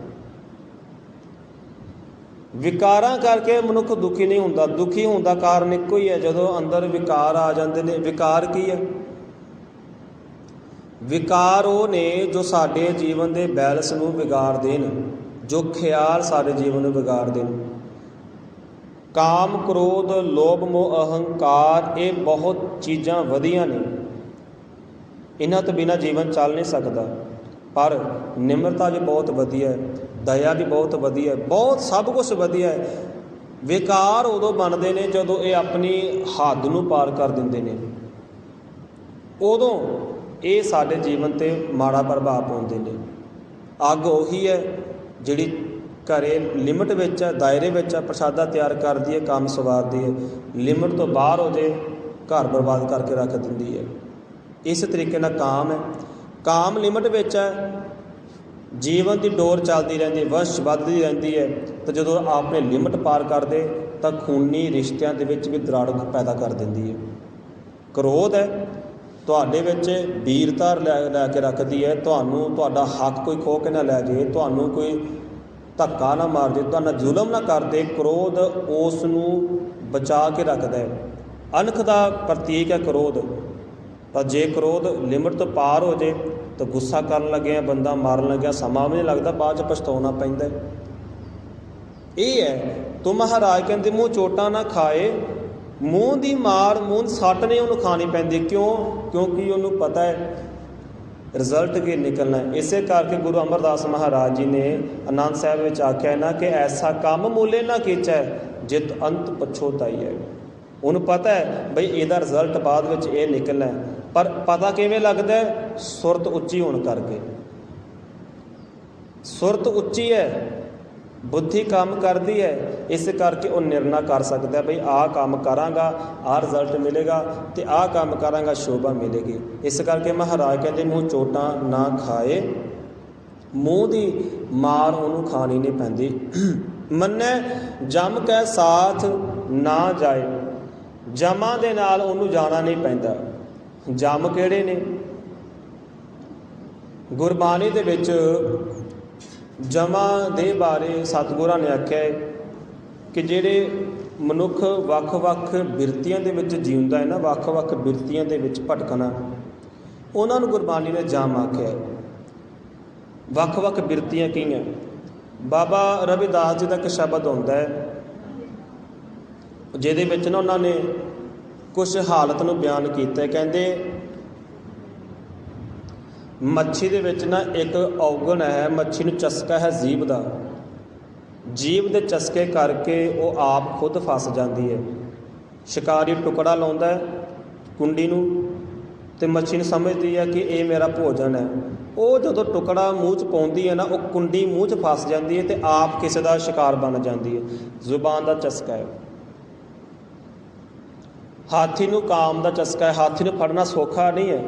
Speaker 1: ਵਿਕਾਰਾਂ ਕਰਕੇ ਮਨੁੱਖ ਦੁਖੀ ਨਹੀਂ ਹੁੰਦਾ। ਦੁਖੀ ਹੋਣ ਦਾ ਕਾਰਨ ਇੱਕੋ ਹੀ ਹੈ, ਜਦੋਂ ਅੰਦਰ ਵਿਕਾਰ ਆ ਜਾਂਦੇ ਨੇ। ਵਿਕਾਰ ਕੀ ਹੈ? ਵਿਕਾਰ ਉਹ ਨੇ ਜੋ ਸਾਡੇ ਜੀਵਨ ਦੇ ਬੈਲੈਂਸ ਨੂੰ ਵਿਗਾੜ ਦੇਣ, ਜੋ ਖਿਆਲ ਸਾਡੇ ਜੀਵਨ ਨੂੰ ਵਿਗਾੜ ਦੇਣ। ਕਾਮ, ਕ੍ਰੋਧ, ਲੋਭ, ਮੋਹ, ਅਹੰਕਾਰ ਇਹ ਬਹੁਤ ਚੀਜ਼ਾਂ ਵਧੀਆਂ ਨੇ। ਇਹਨਾਂ ਤੋਂ ਬਿਨਾ ਜੀਵਨ ਚੱਲ ਨਹੀਂ ਸਕਦਾ। ਪਰ ਨਿਮਰਤਾ ਵੀ ਬਹੁਤ ਵਧੀਆ ਹੈ ਦਇਆ ਵੀ ਬਹੁਤ ਵਧੀਆ ਹੈ, ਬਹੁਤ ਸਭ ਕੁਝ ਵਧੀਆ ਹੈ। ਵਿਕਾਰ ਉਦੋਂ ਬਣਦੇ ਨੇ ਜਦੋਂ ਇਹ ਆਪਣੀ ਹੱਦ ਨੂੰ ਪਾਰ ਕਰ ਦਿੰਦੇ ਨੇ। ਉਦੋਂ ਇਹ ਸਾਡੇ ਜੀਵਨ ਤੇ ਮਾੜਾ ਪ੍ਰਭਾਵ ਪਾਉਂਦੇ ਨੇ। ਅੱਗ ਉਹੀ ਹੈ ਜਿਹੜੀ ਘਰੇ ਲਿਮਟ ਵਿੱਚ ਹੈ, ਦਾਇਰੇ ਵਿੱਚ ਹੈ, ਪ੍ਰਸ਼ਾਦਾ ਤਿਆਰ ਕਰਦੀ ਹੈ, ਕੰਮ ਸਵਾਰਦੀ ਹੈ। ਲਿਮਟ ਤੋਂ ਬਾਹਰ ਹੋ ਜੇ ਘਰ ਬਰਬਾਦ ਕਰਕੇ ਰੱਖ ਦਿੰਦੀ ਹੈ। ਇਸ ਤਰੀਕੇ ਨਾਲ ਕਾਮ ਹੈ। ਕਾਮ ਲਿਮਟ ਵਿੱਚ ਹੈ ਜੀਵਨ ਦੀ ਡੋਰ ਚੱਲਦੀ ਰਹਿੰਦੀ ਹੈ ਵੰਸ਼ ਵੱਧਦੀ ਰਹਿੰਦੀ ਹੈ, ਤੇ ਜਦੋਂ ਆਪਣੇ ਲਿਮਟ ਪਾਰ ਕਰਦੇ ਤਾਂ ਖੂਨੀ ਰਿਸ਼ਤਿਆਂ ਦੇ ਵਿੱਚ ਵੀ ਦਰਾੜ ਪੈਦਾ ਕਰ ਦਿੰਦੀ ਹੈ। ਕ੍ਰੋਧ ਹੈ, ਤੁਹਾਡੇ ਵਿੱਚ ਵੀਰਤਾ ਲੈ ਲੈ ਕੇ ਰੱਖਦੀ ਹੈ, ਤੁਹਾਨੂੰ ਤੁਹਾਡਾ ਹੱਕ ਕੋਈ ਖੋ ਕੇ ਨਾ ਲੈ ਜੇ, ਤੁਹਾਨੂੰ ਕੋਈ ਧੱਕਾ ਨਾ ਮਾਰ ਦੇ ਤੁਹਾਡਾ ਜ਼ੁਲਮ ਨਾ ਕਰਦੇ ਕ੍ਰੋਧ ਉਸ ਨੂੰ ਬਚਾ ਕੇ ਰੱਖਦਾ ਹੈ। ਅਣਖ ਦਾ ਪ੍ਰਤੀਕ ਹੈ ਕ੍ਰੋਧ। ਪਰ ਜੇ ਕ੍ਰੋਧ ਲਿਮਟ ਤੋਂ ਪਾਰ ਹੋ ਜੇ ਤਾਂ ਗੁੱਸਾ ਕਰਨ ਲੱਗਿਆ, ਬੰਦਾ ਮਾਰਨ ਲੱਗਿਆ, ਸਮਾਂ ਵੀ ਨਹੀਂ ਲੱਗਦਾ, ਬਾਅਦ ਚ ਪਛਤਾਉਣਾ ਪੈਂਦਾ ਇਹ ਹੈ, ਤੋ ਮਹਾਰਾਜ ਕਹਿੰਦੇ, ਮੂੰਹ ਚੋਟਾਂ ਨਾ ਖਾਏ, ਮੂੰਹ ਦੀ ਮਾਰ, ਮੂੰਹ ਸੱਟ ਨੇ ਉਹਨੂੰ ਖਾਣੀ ਪੈਂਦੀ। ਕਿਉਂ? ਕਿਉਂਕਿ ਉਹਨੂੰ ਪਤਾ ਹੈ ਰਿਜ਼ਲਟ ਕੀ ਨਿਕਲਣਾ ਇਸੇ ਕਰਕੇ ਗੁਰੂ ਅਮਰਦਾਸ ਮਹਾਰਾਜ ਜੀ ਨੇ ਆਨੰਦ ਸਾਹਿਬ ਵਿੱਚ ਆਖਿਆ, ਨਾ ਕਿ ਐਸਾ ਕੰਮ ਮੂਲੇ ਨਾ ਕੀਚੈ ਜਿਤ ਅੰਤ ਪਛੋਤਾਈ ਹੈ। ਉਹਨੂੰ ਪਤਾ ਹੈ, ਬਈ ਇਹਦਾ ਰਿਜ਼ਲਟ ਬਾਅਦ ਵਿੱਚ ਇਹ ਨਿਕਲਣਾ ਪਰ ਪਤਾ ਕਿਵੇਂ ਲੱਗਦਾ ਸੁਰਤ ਉੱਚੀ ਹੋਣ ਕਰਕੇ। ਸੁਰਤ ਉੱਚੀ ਹੈ, ਬੁੱਧੀ ਕੰਮ ਕਰਦੀ ਹੈ, ਇਸ ਕਰਕੇ ਉਹ ਨਿਰਣਾ ਕਰ ਸਕਦਾ ਹੈ, ਬਈ ਆਹ ਕੰਮ ਕਰਾਂਗਾ, ਆਹ ਰਿਜ਼ਲਟ ਮਿਲੇਗਾ ਤੇ ਆਹ ਕੰਮ ਕਰਾਂਗਾ, ਸ਼ੋਭਾ ਮਿਲੇਗੀ। ਇਸ ਕਰਕੇ ਮਹਾਰਾਜ ਕਹਿੰਦੇ, ਮੂੰਹ ਚੋਟਾਂ ਨਾ ਖਾਏ। ਮੂੰਹ ਦੀ ਮਾਰ ਉਹਨੂੰ ਖਾਣੀ ਨਹੀਂ ਪੈਂਦੀ। ਮੰਨੈ, ਜਮ ਕੈ ਸਾਥ ਨਾ ਜਾਏ। ਜਮਾਂ ਦੇ ਨਾਲ ਉਹਨੂੰ ਜਾਣਾ ਨਹੀਂ ਪੈਂਦਾ। ਜਮ ਕਿਹੜੇ ਨੇ? ਗੁਰਬਾਣੀ ਦੇ ਵਿੱਚ ਜਮਾਂ ਦੇ ਬਾਰੇ ਸਤਿਗੁਰਾਂ ਨੇ ਆਖਿਆ ਹੈ ਕਿ ਜਿਹੜੇ ਮਨੁੱਖ ਵੱਖ-ਵੱਖ ਬਿਰਤੀਆਂ ਦੇ ਵਿੱਚ ਜਿਉਂਦਾ ਹੈ ਨਾ, ਵੱਖ-ਵੱਖ ਬਿਰਤੀਆਂ ਦੇ ਵਿੱਚ ਭਟਕਣਾ, ਉਹਨਾਂ ਨੂੰ ਗੁਰਬਾਣੀ ਨੇ ਜਮ ਆਖਿਆ ਹੈ। ਵੱਖ-ਵੱਖ ਬਿਰਤੀਆਂ ਕੀਆਂ ਬਾਬਾ ਰਵਿਦਾਸ ਜੀ ਦਾ ਇੱਕ ਸ਼ਬਦ ਹੁੰਦਾ ਹੈ, ਜਿਹਦੇ ਵਿੱਚ ਨਾ ਉਹਨਾਂ ਨੇ ਕੁਝ ਹਾਲਤ ਨੂੰ ਬਿਆਨ ਕੀਤਾ, ਕਹਿੰਦੇ, ਮੱਛੀ ਦੇ ਵਿੱਚ ਨਾ ਇੱਕ ਔਗਣ ਹੈ, ਮੱਛੀ ਨੂੰ ਚਸਕਾ ਹੈ ਜੀਭ ਦਾ। ਜੀਭ ਦੇ ਚਸਕੇ ਕਰਕੇ ਉਹ ਆਪ ਖੁਦ ਫਸ ਜਾਂਦੀ ਹੈ। ਸ਼ਿਕਾਰੀ ਟੁਕੜਾ ਲਾਉਂਦਾ ਹੈ ਕੁੰਡੀ ਨੂੰ ਤੇ ਮੱਛੀ ਨੂੰ ਸਮਝਦੀ ਹੈ ਕਿ ਇਹ ਮੇਰਾ ਭੋਜਨ ਹੈ। ਉਹ ਜਦੋਂ ਟੁਕੜਾ ਮੂੰਹ 'ਚ ਪਾਉਂਦੀ ਹੈ ਨਾ, ਉਹ ਕੁੰਡੀ ਮੂੰਹ 'ਚ ਫਸ ਜਾਂਦੀ ਹੈ ਤੇ ਆਪ ਕਿਸੇ ਦਾ ਸ਼ਿਕਾਰ ਬਣ ਜਾਂਦੀ ਹੈ। ਜ਼ੁਬਾਨ ਦਾ ਚਸਕਾ ਹੈ। ਹਾਥੀ ਨੂੰ ਕਾਮ ਦਾ ਚਸਕਾ ਹੈ, ਹਾਥੀ ਨੂੰ ਫੜਨਾ ਸੌਖਾ ਨਹੀਂ ਹੈ।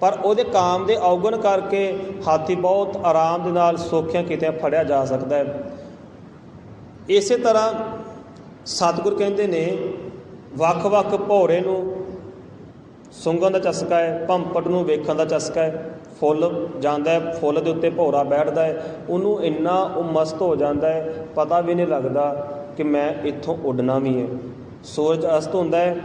Speaker 1: ਪਰ ਉਹਦੇ ਕਾਮ ਦੇ ਔਗਣ ਕਰਕੇ ਹਾਥੀ ਬਹੁਤ ਆਰਾਮ ਦੇ ਨਾਲ ਸੌਖਿਆਂ ਕਿਤੇ ਫੜਿਆ ਜਾ ਸਕਦਾ ਹੈ। ਇਸੇ ਤਰ੍ਹਾਂ ਸਤਿਗੁਰ ਕਹਿੰਦੇ ਨੇ ਵੱਖ-ਵੱਖ ਭੌਰੇ ਨੂੰ ਸੁੰਗਣ ਦਾ ਚਸਕਾ ਹੈ ਭੰਪਟ ਨੂੰ ਵੇਖਣ ਦਾ ਚਸਕਾ ਹੈ, ਫੁੱਲ ਜਾਂਦਾ ਹੈ, ਫੁੱਲ ਦੇ ਉੱਤੇ ਭੌਰਾ ਬੈਠਦਾ ਹੈ, ਉਹਨੂੰ ਇੰਨਾ ਉਹ ਮਸਤ ਹੋ ਜਾਂਦਾ ਹੈ, ਪਤਾ ਵੀ ਨਹੀਂ ਲੱਗਦਾ ਕਿ ਮੈਂ ਇੱਥੋਂ ਉੱਡਣਾ ਵੀ ਹੈ। ਸੂਰਜ ਅਸਤ ਹੁੰਦਾ ਹੈ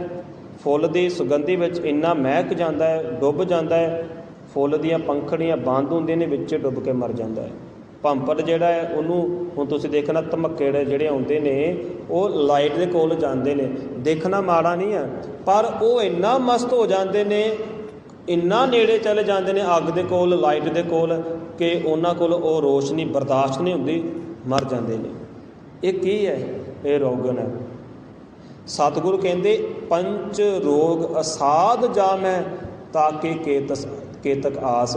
Speaker 1: ਫੁੱਲ ਦੀ ਸੁਗੰਧੀ ਵਿੱਚ ਇੰਨਾ ਮਹਿਕ ਜਾਂਦਾ ਹੈ, ਡੁੱਬ ਜਾਂਦਾ ਹੈ, ਫੁੱਲ ਦੀਆਂ ਪੰਖੜੀਆਂ ਬੰਦ ਹੁੰਦੀਆਂ ਨੇ, ਵਿੱਚ ਡੁੱਬ ਕੇ ਮਰ ਜਾਂਦਾ ਹੈ। ਭੰਪਟ ਜਿਹੜਾ ਹੈ, ਉਹਨੂੰ ਹੁਣ ਤੁਸੀਂ ਦੇਖਣਾ ਧਮੱਕੇ ਜਿਹੜੇ ਆਉਂਦੇ ਨੇ, ਉਹ ਲਾਈਟ ਦੇ ਕੋਲ ਜਾਂਦੇ ਨੇ। ਦੇਖਣਾ ਮਾੜਾ ਨਹੀਂ ਹੈ, ਪਰ ਉਹ ਇੰਨਾ ਮਸਤ ਹੋ ਜਾਂਦੇ ਨੇ, ਇੰਨਾ ਨੇੜੇ ਚਲੇ ਜਾਂਦੇ ਨੇ, ਅੱਗ ਦੇ ਕੋਲ, ਲਾਈਟ ਦੇ ਕੋਲ, ਕਿ ਉਹਨਾਂ ਕੋਲ ਉਹ ਰੋਸ਼ਨੀ, ਬਰਦਾਸ਼ਤ ਨਹੀਂ ਹੁੰਦੀ, ਮਰ ਜਾਂਦੇ ਨੇ। ਇਹ ਕੀ ਹੈ? ਇਹ ਰੋਗਨ ਹੈ। ਸਤਿਗੁਰੂ ਕਹਿੰਦੇ ਪੰਚ ਰੋਗ ਅਸਾਧ ਜਾਮੈ ਤਾਕੇ ਕੇਤਸ ਕੇਤਕ ਆਸ।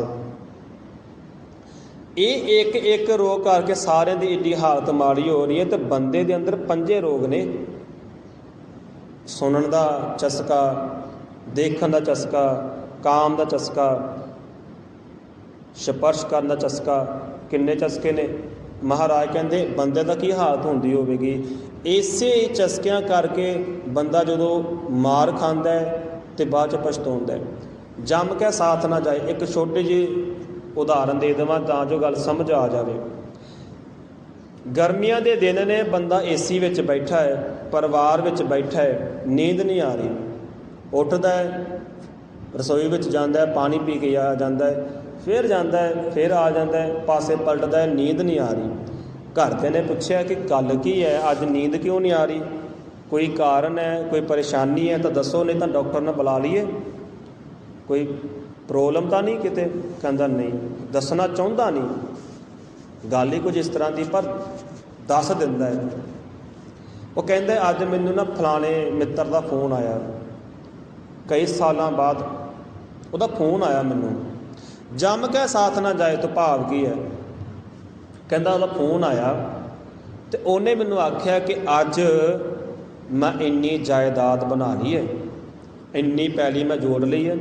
Speaker 1: ਇਹ ਇੱਕ ਇੱਕ ਰੋਗ ਕਰਕੇ ਸਾਰਿਆਂ ਦੀ ਏਡੀ ਹਾਲਤ ਮਾੜੀ ਹੋ ਰਹੀ ਹੈ ਤੇ ਬੰਦੇ ਦੇ ਅੰਦਰ ਪੰਜੇ ਰੋਗ ਨੇ। ਸੁਣਨ ਦਾ ਚਸਕਾ, ਦੇਖਣ ਦਾ ਚਸਕਾ, ਕਾਮ ਦਾ ਚਸਕਾ, ਸਪਰਸ਼ ਕਰਨ ਦਾ ਚਸਕਾ, ਕਿੰਨੇ ਚਸਕੇ ਨੇ? ਮਹਾਰਾਜ ਕਹਿੰਦੇ, ਬੰਦੇ ਦਾ ਕੀ ਹਾਲਤ ਹੁੰਦੀ ਹੋਵੇਗੀ? ਇਸੇ ਚਸਕਿਆਂ ਕਰਕੇ ਬੰਦਾ ਜਦੋਂ ਮਾਰ ਖਾਂਦਾ ਹੈ ਤੇ ਬਾਅਦ ਚ ਪਛਤਾਉਂਦਾ ਹੈ। ਜੰਮ ਕੇ ਸਾਥ ਨਾ ਜਾਏ। ਇੱਕ ਛੋਟੀ ਜਿਹੀ ਉਦਾਹਰਨ ਦੇ ਦੇਵਾਂ ਤਾਂ ਜੋ ਗੱਲ ਸਮਝ ਆ ਜਾਵੇ। ਗਰਮੀਆਂ ਦੇ ਦਿਨ ਨੇ ਬੰਦਾ ਏਸੀ ਵਿੱਚ ਬੈਠਾ ਹੈ, ਪਰਿਵਾਰ ਵਿੱਚ ਬੈਠਾ ਹੈ, ਨੀਂਦ ਨਹੀਂ ਆ ਰਹੀ। ਉੱਠਦਾ ਹੈ, ਰਸੋਈ ਵਿੱਚ ਜਾਂਦਾ ਹੈ, ਪਾਣੀ ਪੀ ਕੇ ਆ ਜਾਂਦਾ ਹੈ। ਫਿਰ ਜਾਂਦਾ ਹੈ, ਫਿਰ ਆ ਜਾਂਦਾ ਹੈ, ਪਾਸੇ ਪਲਟਦਾ ਹੈ, ਨੀਂਦ ਨਹੀਂ ਆ ਰਹੀ। ਘਰਦਿਆਂ ਨੇ ਪੁੱਛਿਆ ਕਿ ਗੱਲ ਕੀ ਹੈ, ਅੱਜ ਨੀਂਦ ਕਿਉਂ ਨਹੀਂ ਆ ਰਹੀ? ਕੋਈ ਕਾਰਨ ਹੈ, ਕੋਈ ਪਰੇਸ਼ਾਨੀ ਹੈ, ਤਾਂ ਦੱਸੋ, ਨਹੀਂ ਤਾਂ ਡਾਕਟਰ ਨਾਲ ਬੁਲਾ ਲਈਏ। ਕੋਈ ਪ੍ਰੋਬਲਮ ਤਾਂ ਨਹੀਂ ਕਿਤੇ? ਕਹਿੰਦਾ, ਨਹੀਂ, ਦੱਸਣਾ ਚਾਹੁੰਦਾ ਨਹੀਂ। ਗੱਲ ਹੀ ਕੁਝ ਇਸ ਤਰ੍ਹਾਂ ਦੀ, ਪਰ ਦੱਸ ਦਿੰਦਾ ਹੈ। ਉਹ ਕਹਿੰਦਾ, ਅੱਜ ਮੈਨੂੰ ਨਾ ਫਲਾਣੇ ਮਿੱਤਰ ਦਾ ਫੋਨ ਆਇਆ। ਕਈ ਸਾਲਾਂ ਬਾਅਦ ਉਹਦਾ ਫੋਨ ਆਇਆ ਮੈਨੂੰ। ਜੰਮ ਕੇ ਸਾਥ ਨਾ ਜਾਏ ਤੋਂ ਭਾਵ ਕੀ ਹੈ? ਕਹਿੰਦਾ ਉਹਦਾ ਫੋਨ ਆਇਆ ਤੇ ਉਹਨੇ ਮੈਨੂੰ ਆਖਿਆ ਕਿ ਅੱਜ ਮੈਂ ਇੰਨੀ ਜਾਇਦਾਦ ਬਣਾ ਲਈ ਹੈ, ਇੰਨੀ ਪੈਲੀ ਮੈਂ ਜੋੜ ਲਈ ਹੈ,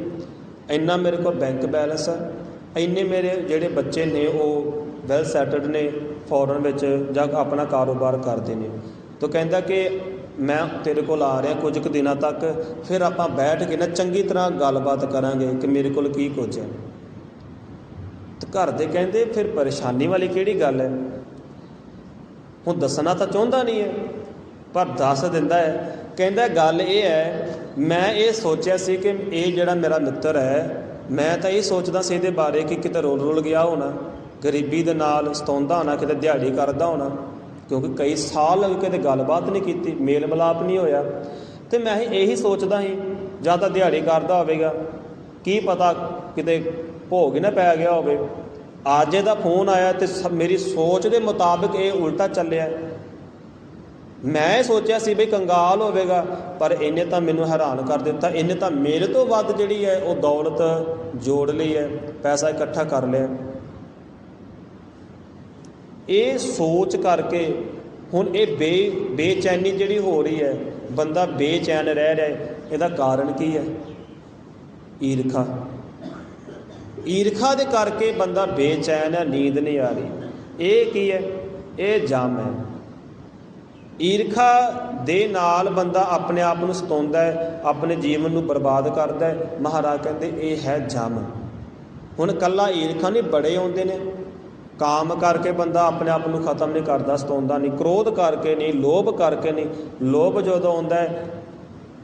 Speaker 1: ਇੰਨਾ ਮੇਰੇ ਕੋਲ ਬੈਂਕ ਬੈਲੈਂਸ ਹੈ ਇੰਨੇ ਮੇਰੇ ਜਿਹੜੇ ਬੱਚੇ ਨੇ ਉਹ ਵੈਲ ਸੈਟਲਡ ਨੇ ਫੋਰਨ ਵਿੱਚ ਜਾਂ ਆਪਣਾ ਕਾਰੋਬਾਰ ਕਰਦੇ ਨੇ। ਤਾਂ ਕਹਿੰਦਾ ਕਿ ਮੈਂ ਤੇਰੇ ਕੋਲ ਆ ਰਿਹਾ ਕੁਝ ਕੁ ਦਿਨਾਂ ਤੱਕ, ਫਿਰ ਆਪਾਂ ਬੈਠ ਕੇ ਨਾ ਚੰਗੀ ਤਰ੍ਹਾਂ ਗੱਲਬਾਤ ਕਰਾਂਗੇ ਕਿ ਮੇਰੇ ਕੋਲ ਕੀ ਕੁਝ ਹੈ। ਤੇ ਘਰ ਦੇ ਕਹਿੰਦੇ, ਫਿਰ ਪਰੇਸ਼ਾਨੀ ਵਾਲੀ ਕਿਹੜੀ ਗੱਲ ਹੈ? ਹੁਣ ਦੱਸਣਾ ਤਾਂ ਚਾਹੁੰਦਾ ਨਹੀਂ ਹੈ, ਪਰ ਦੱਸ ਦਿੰਦਾ ਹੈ। ਕਹਿੰਦਾ, ਗੱਲ ਇਹ ਹੈ, ਮੈਂ ਇਹ ਸੋਚਿਆ ਸੀ ਕਿ ਇਹ ਜਿਹੜਾ ਮੇਰਾ ਮਿੱਤਰ ਹੈ, ਮੈਂ ਤਾਂ ਇਹ ਸੋਚਦਾ ਸੀ ਇਹਦੇ ਬਾਰੇ ਕਿ ਕਿਤੇ ਰੋਲ ਰੋਲ ਗਿਆ ਹੋਣਾ, ਗਰੀਬੀ ਦੇ ਨਾਲ ਸਤਾਉਂਦਾ ਹੋਣਾ, ਕਿਤੇ ਦਿਹਾੜੀ ਕਰਦਾ ਹੋਣਾ, ਕਿਉਂਕਿ ਕਈ ਸਾਲ ਕਿਤੇ ਗੱਲਬਾਤ ਨਹੀਂ ਕੀਤੀ, ਮੇਲ ਮਿਲਾਪ ਨਹੀਂ ਹੋਇਆ। ਤੇ ਮੈਂ ਇਹੀ ਸੋਚਦਾ ਸੀ, ਜਾਂ ਤਾਂ ਦਿਹਾੜੀ ਕਰਦਾ ਹੋਵੇਗਾ, ਕੀ ਪਤਾ ਕਿਤੇ ਭੋਗ ਹੀ ਨਾ ਪੈ ਗਿਆ ਹੋਵੇ। ਅੱਜ ਇਹਦਾ ਫੋਨ ਆਇਆ ਤੇ ਸ- ਮੇਰੀ ਸੋਚ ਦੇ ਮੁਤਾਬਕ ਇਹ ਉਲਟਾ ਚੱਲਿਆ। ਮੈਂ ਸੋਚਿਆ ਸੀ ਬਈ ਕੰਗਾਲ ਹੋਵੇਗਾ, ਪਰ ਇਹਨੇ ਤਾਂ ਮੈਨੂੰ ਹੈਰਾਨ ਕਰ ਦਿੱਤਾ। ਇਹਨੇ ਤਾਂ ਮੇਰੇ ਤੋਂ ਵੱਧ ਜਿਹੜੀ ਹੈ, ਉਹ ਦੌਲਤ ਜੋੜ ਲਈ ਹੈ, ਪੈਸਾ ਇਕੱਠਾ ਕਰ ਲਿਆ। ਇਹ ਸੋਚ ਕਰਕੇ ਹੁਣ ਇਹ ਬੇ, ਬੇਚੈਨੀ ਜਿਹੜੀ ਹੋ ਰਹੀ ਹੈ, ਬੰਦਾ ਬੇਚੈਨ ਰਹਿ ਰਿਹਾ ਇਹਦਾ ਕਾਰਨ ਕੀ ਹੈ? ਈਰਖਾ। ਈਰਖਾ ਦੇ ਕਰਕੇ ਬੰਦਾ ਬੇਚੈਨ ਹੈ, ਨੀਂਦ ਨਹੀਂ ਆ ਰਹੀ। ਇਹ ਕੀ ਹੈ? ਇਹ ਜਮ ਹੈ। ਈਰਖਾ ਦੇ ਨਾਲ ਬੰਦਾ ਆਪਣੇ ਆਪ ਨੂੰ ਸਤਾਉਂਦਾ ਹੈ, ਆਪਣੇ ਜੀਵਨ ਨੂੰ ਬਰਬਾਦ ਕਰਦਾ ਹੈ। ਮਹਾਰਾਜ ਕਹਿੰਦੇ, ਇਹ ਹੈ ਜਮ। ਹੁਣ ਕੱਲਾ ਈਰਖਾ ਨਹੀਂ, ਬੜੇ ਆਉਂਦੇ ਨੇ। ਕਾਮ ਕਰਕੇ ਬੰਦਾ ਆਪਣੇ ਆਪ ਨੂੰ ਖਤਮ ਨਹੀਂ ਕਰਦਾ, ਸਤਾਉਂਦਾ ਨਹੀਂ। ਕ੍ਰੋਧ ਕਰਕੇ ਨਹੀਂ, ਲੋਭ ਕਰਕੇ ਨਹੀਂ। ਲੋਭ ਜਦੋਂ ਆਉਂਦਾ ਹੈ,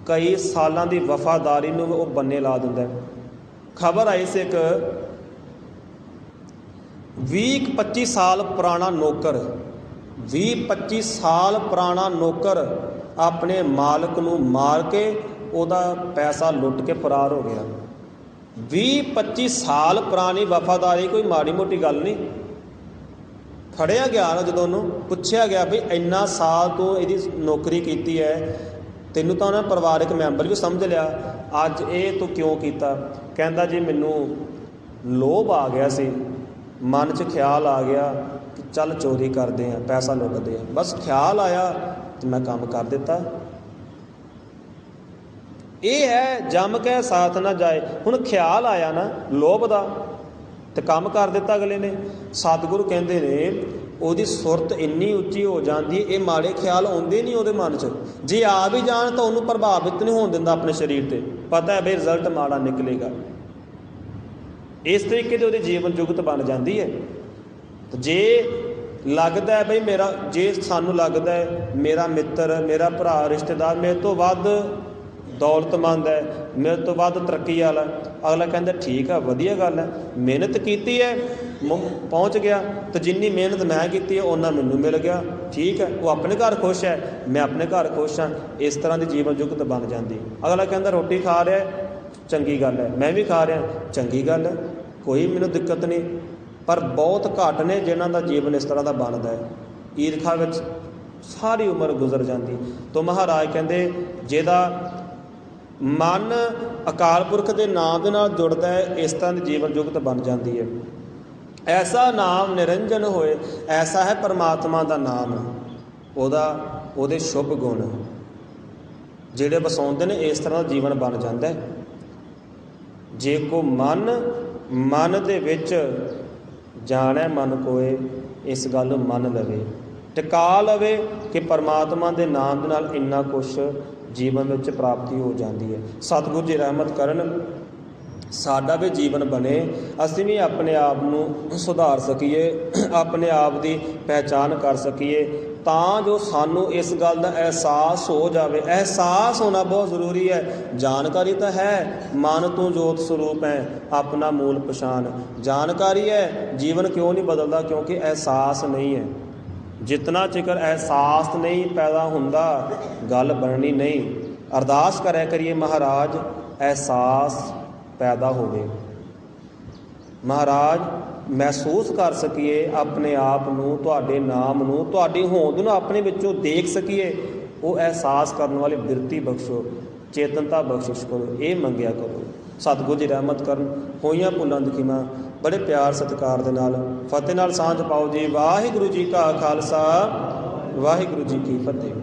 Speaker 1: ਕਈ ਸਾਲਾਂ ਦੀ ਵਫਾਦਾਰੀ ਨੂੰ ਉਹ ਬੰਨੇ ਲਾ ਦਿੰਦਾ ਹੈ। ਖਬਰ ਆਈ ਸੀ ਇੱਕ 20 25 ਸਾਲ ਪੁਰਾਣਾ ਨੌਕਰ 20 25 ਸਾਲ ਪੁਰਾਣਾ ਨੌਕਰ ਆਪਣੇ ਮਾਲਕ ਨੂੰ ਮਾਰ ਕੇ ਉਹਦਾ ਪੈਸਾ ਲੁੱਟ ਕੇ ਫਰਾਰ ਹੋ ਗਿਆ। 20 25 ਸਾਲ ਪੁਰਾਣੀ ਵਫਾਦਾਰੀ ਕੋਈ ਮਾੜੀ ਮੋਟੀ ਗੱਲ ਨਹੀਂ। ਫੜਿਆ ਗਿਆ ਨਾ ਜਦੋਂ ਉਹਨੂੰ, ਪੁੱਛਿਆ ਗਿਆ ਵੀ ਇੰਨਾ ਸਾਲ ਤੋਂ ਇਹਦੀ ਨੌਕਰੀ ਕੀਤੀ ਹੈ, ਤੈਨੂੰ ਤਾਂ ਉਹਨਾਂ ਪਰਿਵਾਰਕ ਮੈਂਬਰ ਵੀ ਸਮਝ ਲਿਆ ਅੱਜ ਇਹ ਤੂੰ ਕਿਉਂ ਕੀਤਾ? ਕਹਿੰਦਾ, ਜੀ ਮੈਨੂੰ ਲੋਭ ਆ ਗਿਆ ਸੀ, ਮਨ 'ਚ ਖਿਆਲ ਆ ਗਿਆ ਕਿ ਚੱਲ ਚੋਰੀ ਕਰਦੇ ਆ, ਪੈਸਾ ਲੁੱਟਦੇ ਆ। ਬਸ ਖਿਆਲ ਆਇਆ ਤੇ ਮੈਂ ਕੰਮ ਕਰ ਦਿੱਤਾ। ਇਹ ਹੈ, ਜਮ ਕੇ ਸਾਥ ਨਾ ਜਾਏ। ਹੁਣ ਖਿਆਲ ਆਇਆ ਨਾ, ਲੋਭ ਦਾ, ਤੇ ਕੰਮ ਕਰ ਦਿੱਤਾ ਅਗਲੇ ਨੇ। ਸਤਿਗੁਰੂ ਕਹਿੰਦੇ ਨੇ, ਉਹਦੀ ਸੁਰਤ ਇੰਨੀ ਉੱਚੀ ਹੋ ਜਾਂਦੀ ਹੈ ਇਹ ਮਾੜੇ ਖਿਆਲ ਆਉਂਦੇ ਨਹੀਂ ਉਹਦੇ ਮਨ 'ਚ। ਜੇ ਆ ਵੀ ਜਾਣ ਤਾਂ ਉਹਨੂੰ ਪ੍ਰਭਾਵਿਤ ਨਹੀਂ ਹੋਣ ਦਿੰਦਾ ਆਪਣੇ ਸਰੀਰ ਤੇ। ਪਤਾ ਹੈ ਬਈ ਰਿਜ਼ਲਟ ਮਾੜਾ ਨਿਕਲੇਗਾ। ਇਸ ਤਰੀਕੇ ਦੇ ਉਹਦੀ ਜੀਵਨ ਜੁਗਤ ਬਣ ਜਾਂਦੀ ਹੈ। ਤੇ ਜੇ ਲੱਗਦਾ ਹੈ ਬਈ ਮੇਰਾ, ਜੇ ਸਾਨੂੰ ਲੱਗਦਾ ਹੈ ਮੇਰਾ ਮਿੱਤਰ, ਮੇਰਾ ਭਰਾ, ਰਿਸ਼ਤੇਦਾਰ ਮੇਰੇ ਤੋਂ ਵੱਧ ਦੌਲਤਮੰਦ ਹੈ ਮੇਰੇ ਤੋਂ ਵੱਧ ਤਰੱਕੀ ਵਾਲਾ। ਅਗਲਾ ਕਹਿੰਦਾ, ਠੀਕ ਆ, ਵਧੀਆ ਗੱਲ ਹੈ। ਮਿਹਨਤ ਕੀਤੀ ਹੈ ਪਹੁੰਚ ਗਿਆ। ਤੇ ਜਿੰਨੀ ਮਿਹਨਤ ਮੈਂ ਕੀਤੀ ਹੈ ਉਹਨਾਂ ਮੈਨੂੰ ਮਿਲ ਗਿਆ। ਠੀਕ ਹੈ, ਉਹ ਆਪਣੇ ਘਰ ਖੁਸ਼ ਹੈ, ਮੈਂ ਆਪਣੇ ਘਰ ਖੁਸ਼ ਹਾਂ। ਇਸ ਤਰ੍ਹਾਂ ਦੀ ਜੀਵਨ ਜੁਗਤ ਬਣ ਜਾਂਦੀ ਅਗਲਾ ਕਹਿੰਦਾ, ਰੋਟੀ ਖਾ ਰਿਹਾ ਚੰਗੀ ਗੱਲ ਹੈ। ਮੈਂ ਵੀ ਖਾ ਰਿਹਾ ਚੰਗੀ ਗੱਲ ਹੈ। ਕੋਈ ਮੈਨੂੰ ਦਿੱਕਤ ਨਹੀਂ। ਪਰ ਬਹੁਤ ਘੱਟ ਨੇ ਜਿਨ੍ਹਾਂ ਦਾ ਜੀਵਨ ਇਸ ਤਰ੍ਹਾਂ ਦਾ ਬਣਦਾ ਹੈ। ਈਰਖਾ ਵਿੱਚ ਸਾਰੀ ਉਮਰ ਗੁਜ਼ਰ ਜਾਂਦੀ। ਤੋਂ ਮਹਾਰਾਜ ਕਹਿੰਦੇ, ਜਿਹਦਾ ਮਨ ਅਕਾਲ ਪੁਰਖ ਦੇ ਨਾਮ ਦੇ ਨਾਲ ਜੁੜਦਾ ਹੈ, ਇਸ ਤਰ੍ਹਾਂ ਦੀ ਜੀਵਨ ਜੁਗਤ ਬਣ ਜਾਂਦੀ ਹੈ। ਐਸਾ ਨਾਮ ਨਿਰੰਜਨ ਹੋਏ, ਐਸਾ ਹੈ ਪਰਮਾਤਮਾ ਦਾ ਨਾਮ। ਉਹਦਾ, ਉਹਦੇ ਸ਼ੁਭ ਗੁਣ। ਜਿਹੜੇ ਵਸਾਉਂਦੇ ਨੇ, ਇਸ ਤਰ੍ਹਾਂ ਦਾ ਜੀਵਨ ਬਣ ਜਾਂਦਾ ਹੈ। ਜੇ ਕੋ ਮਨ ਮਨ ਦੇ ਵਿੱਚ ਜਾਣੈ ਮਨ ਕੋਏ, ਇਸ ਗੱਲ ਨੂੰ ਮੰਨ ਲਵੇ। ਟਿਕਾ ਲਵੇ ਕਿ ਪਰਮਾਤਮਾ ਦੇ ਨਾਮ ਦੇ ਨਾਲ ਇੰਨਾ ਕੁਝ ਜੀਵਨ ਵਿੱਚ ਪ੍ਰਾਪਤੀ ਹੋ ਜਾਂਦੀ ਹੈ। ਸਤਿਗੁਰੂ ਜੀ ਰਹਿਮਤ ਕਰਨ, ਸਾਡਾ ਵੀ ਜੀਵਨ ਬਣੇ। ਅਸੀਂ ਵੀ ਆਪਣੇ ਆਪ ਨੂੰ ਸੁਧਾਰ ਸਕੀਏ, ਆਪਣੇ ਆਪ ਦੀ ਪਹਿਚਾਨ ਕਰ ਸਕੀਏ। ਤਾਂ ਜੋ ਸਾਨੂੰ ਇਸ ਗੱਲ ਦਾ ਅਹਿਸਾਸ ਹੋ ਜਾਵੇ। ਅਹਿਸਾਸ ਹੋਣਾ ਬਹੁਤ ਜ਼ਰੂਰੀ ਹੈ। ਜਾਣਕਾਰੀ ਤਾਂ ਹੈ, ਮਨ ਤੋਂ ਜੋਤ ਸਰੂਪ ਹੈ, ਆਪਣਾ ਮੂਲ ਪਛਾਣ। ਜਾਣਕਾਰੀ ਹੈ, ਜੀਵਨ ਕਿਉਂ ਨਹੀਂ ਬਦਲਦਾ ਕਿਉਂਕਿ ਅਹਿਸਾਸ ਨਹੀਂ ਹੈ। ਜਿਤਨਾ ਚਿਕਰ ਅਹਿਸਾਸ ਨਹੀਂ ਪੈਦਾ ਹੁੰਦਾ, ਗੱਲ ਬਣਨੀ ਨਹੀਂ। ਅਰਦਾਸ ਕਰਿਆ ਕਰੀਏ ਮਹਾਰਾਜ, ਅਹਿਸਾਸ ਪੈਦਾ ਹੋਵੇ। ਮਹਾਰਾਜ, ਮਹਿਸੂਸ ਕਰ ਸਕੀਏ ਆਪਣੇ ਆਪ ਨੂੰ, ਤੁਹਾਡੇ ਨਾਮ ਨੂੰ, ਤੁਹਾਡੀ ਹੋਂਦ ਨੂੰ ਆਪਣੇ ਵਿੱਚੋਂ ਦੇਖ ਸਕੀਏ। ਉਹ ਅਹਿਸਾਸ ਕਰਨ ਵਾਲੇ ਬਿਰਤੀ ਬਖਸ਼ੋ, ਚੇਤਨਤਾ ਬਖਸ਼ਿਸ਼ ਕਰੋ, ਇਹ ਮੰਗਿਆ ਕਰੋ। ਸਤਿਗੁਰ ਜੀ ਰਹਿਮਤ ਕਰਨ, ਹੋਈਆਂ ਭੁੱਲਾਂ ਦੀ ਖਿਮਾ, ਬੜੇ ਪਿਆਰ ਸਤਿਕਾਰ ਦੇ ਨਾਲ। ਫਤਿਹ ਨਾਲ ਸਾਂਝ ਪਾਓ ਜੀ। ਵਾਹਿਗੁਰੂ ਜੀ ਕਾ ਖਾਲਸਾ, ਵਾਹਿਗੁਰੂ ਜੀ ਕੀ ਫਤਿਹ।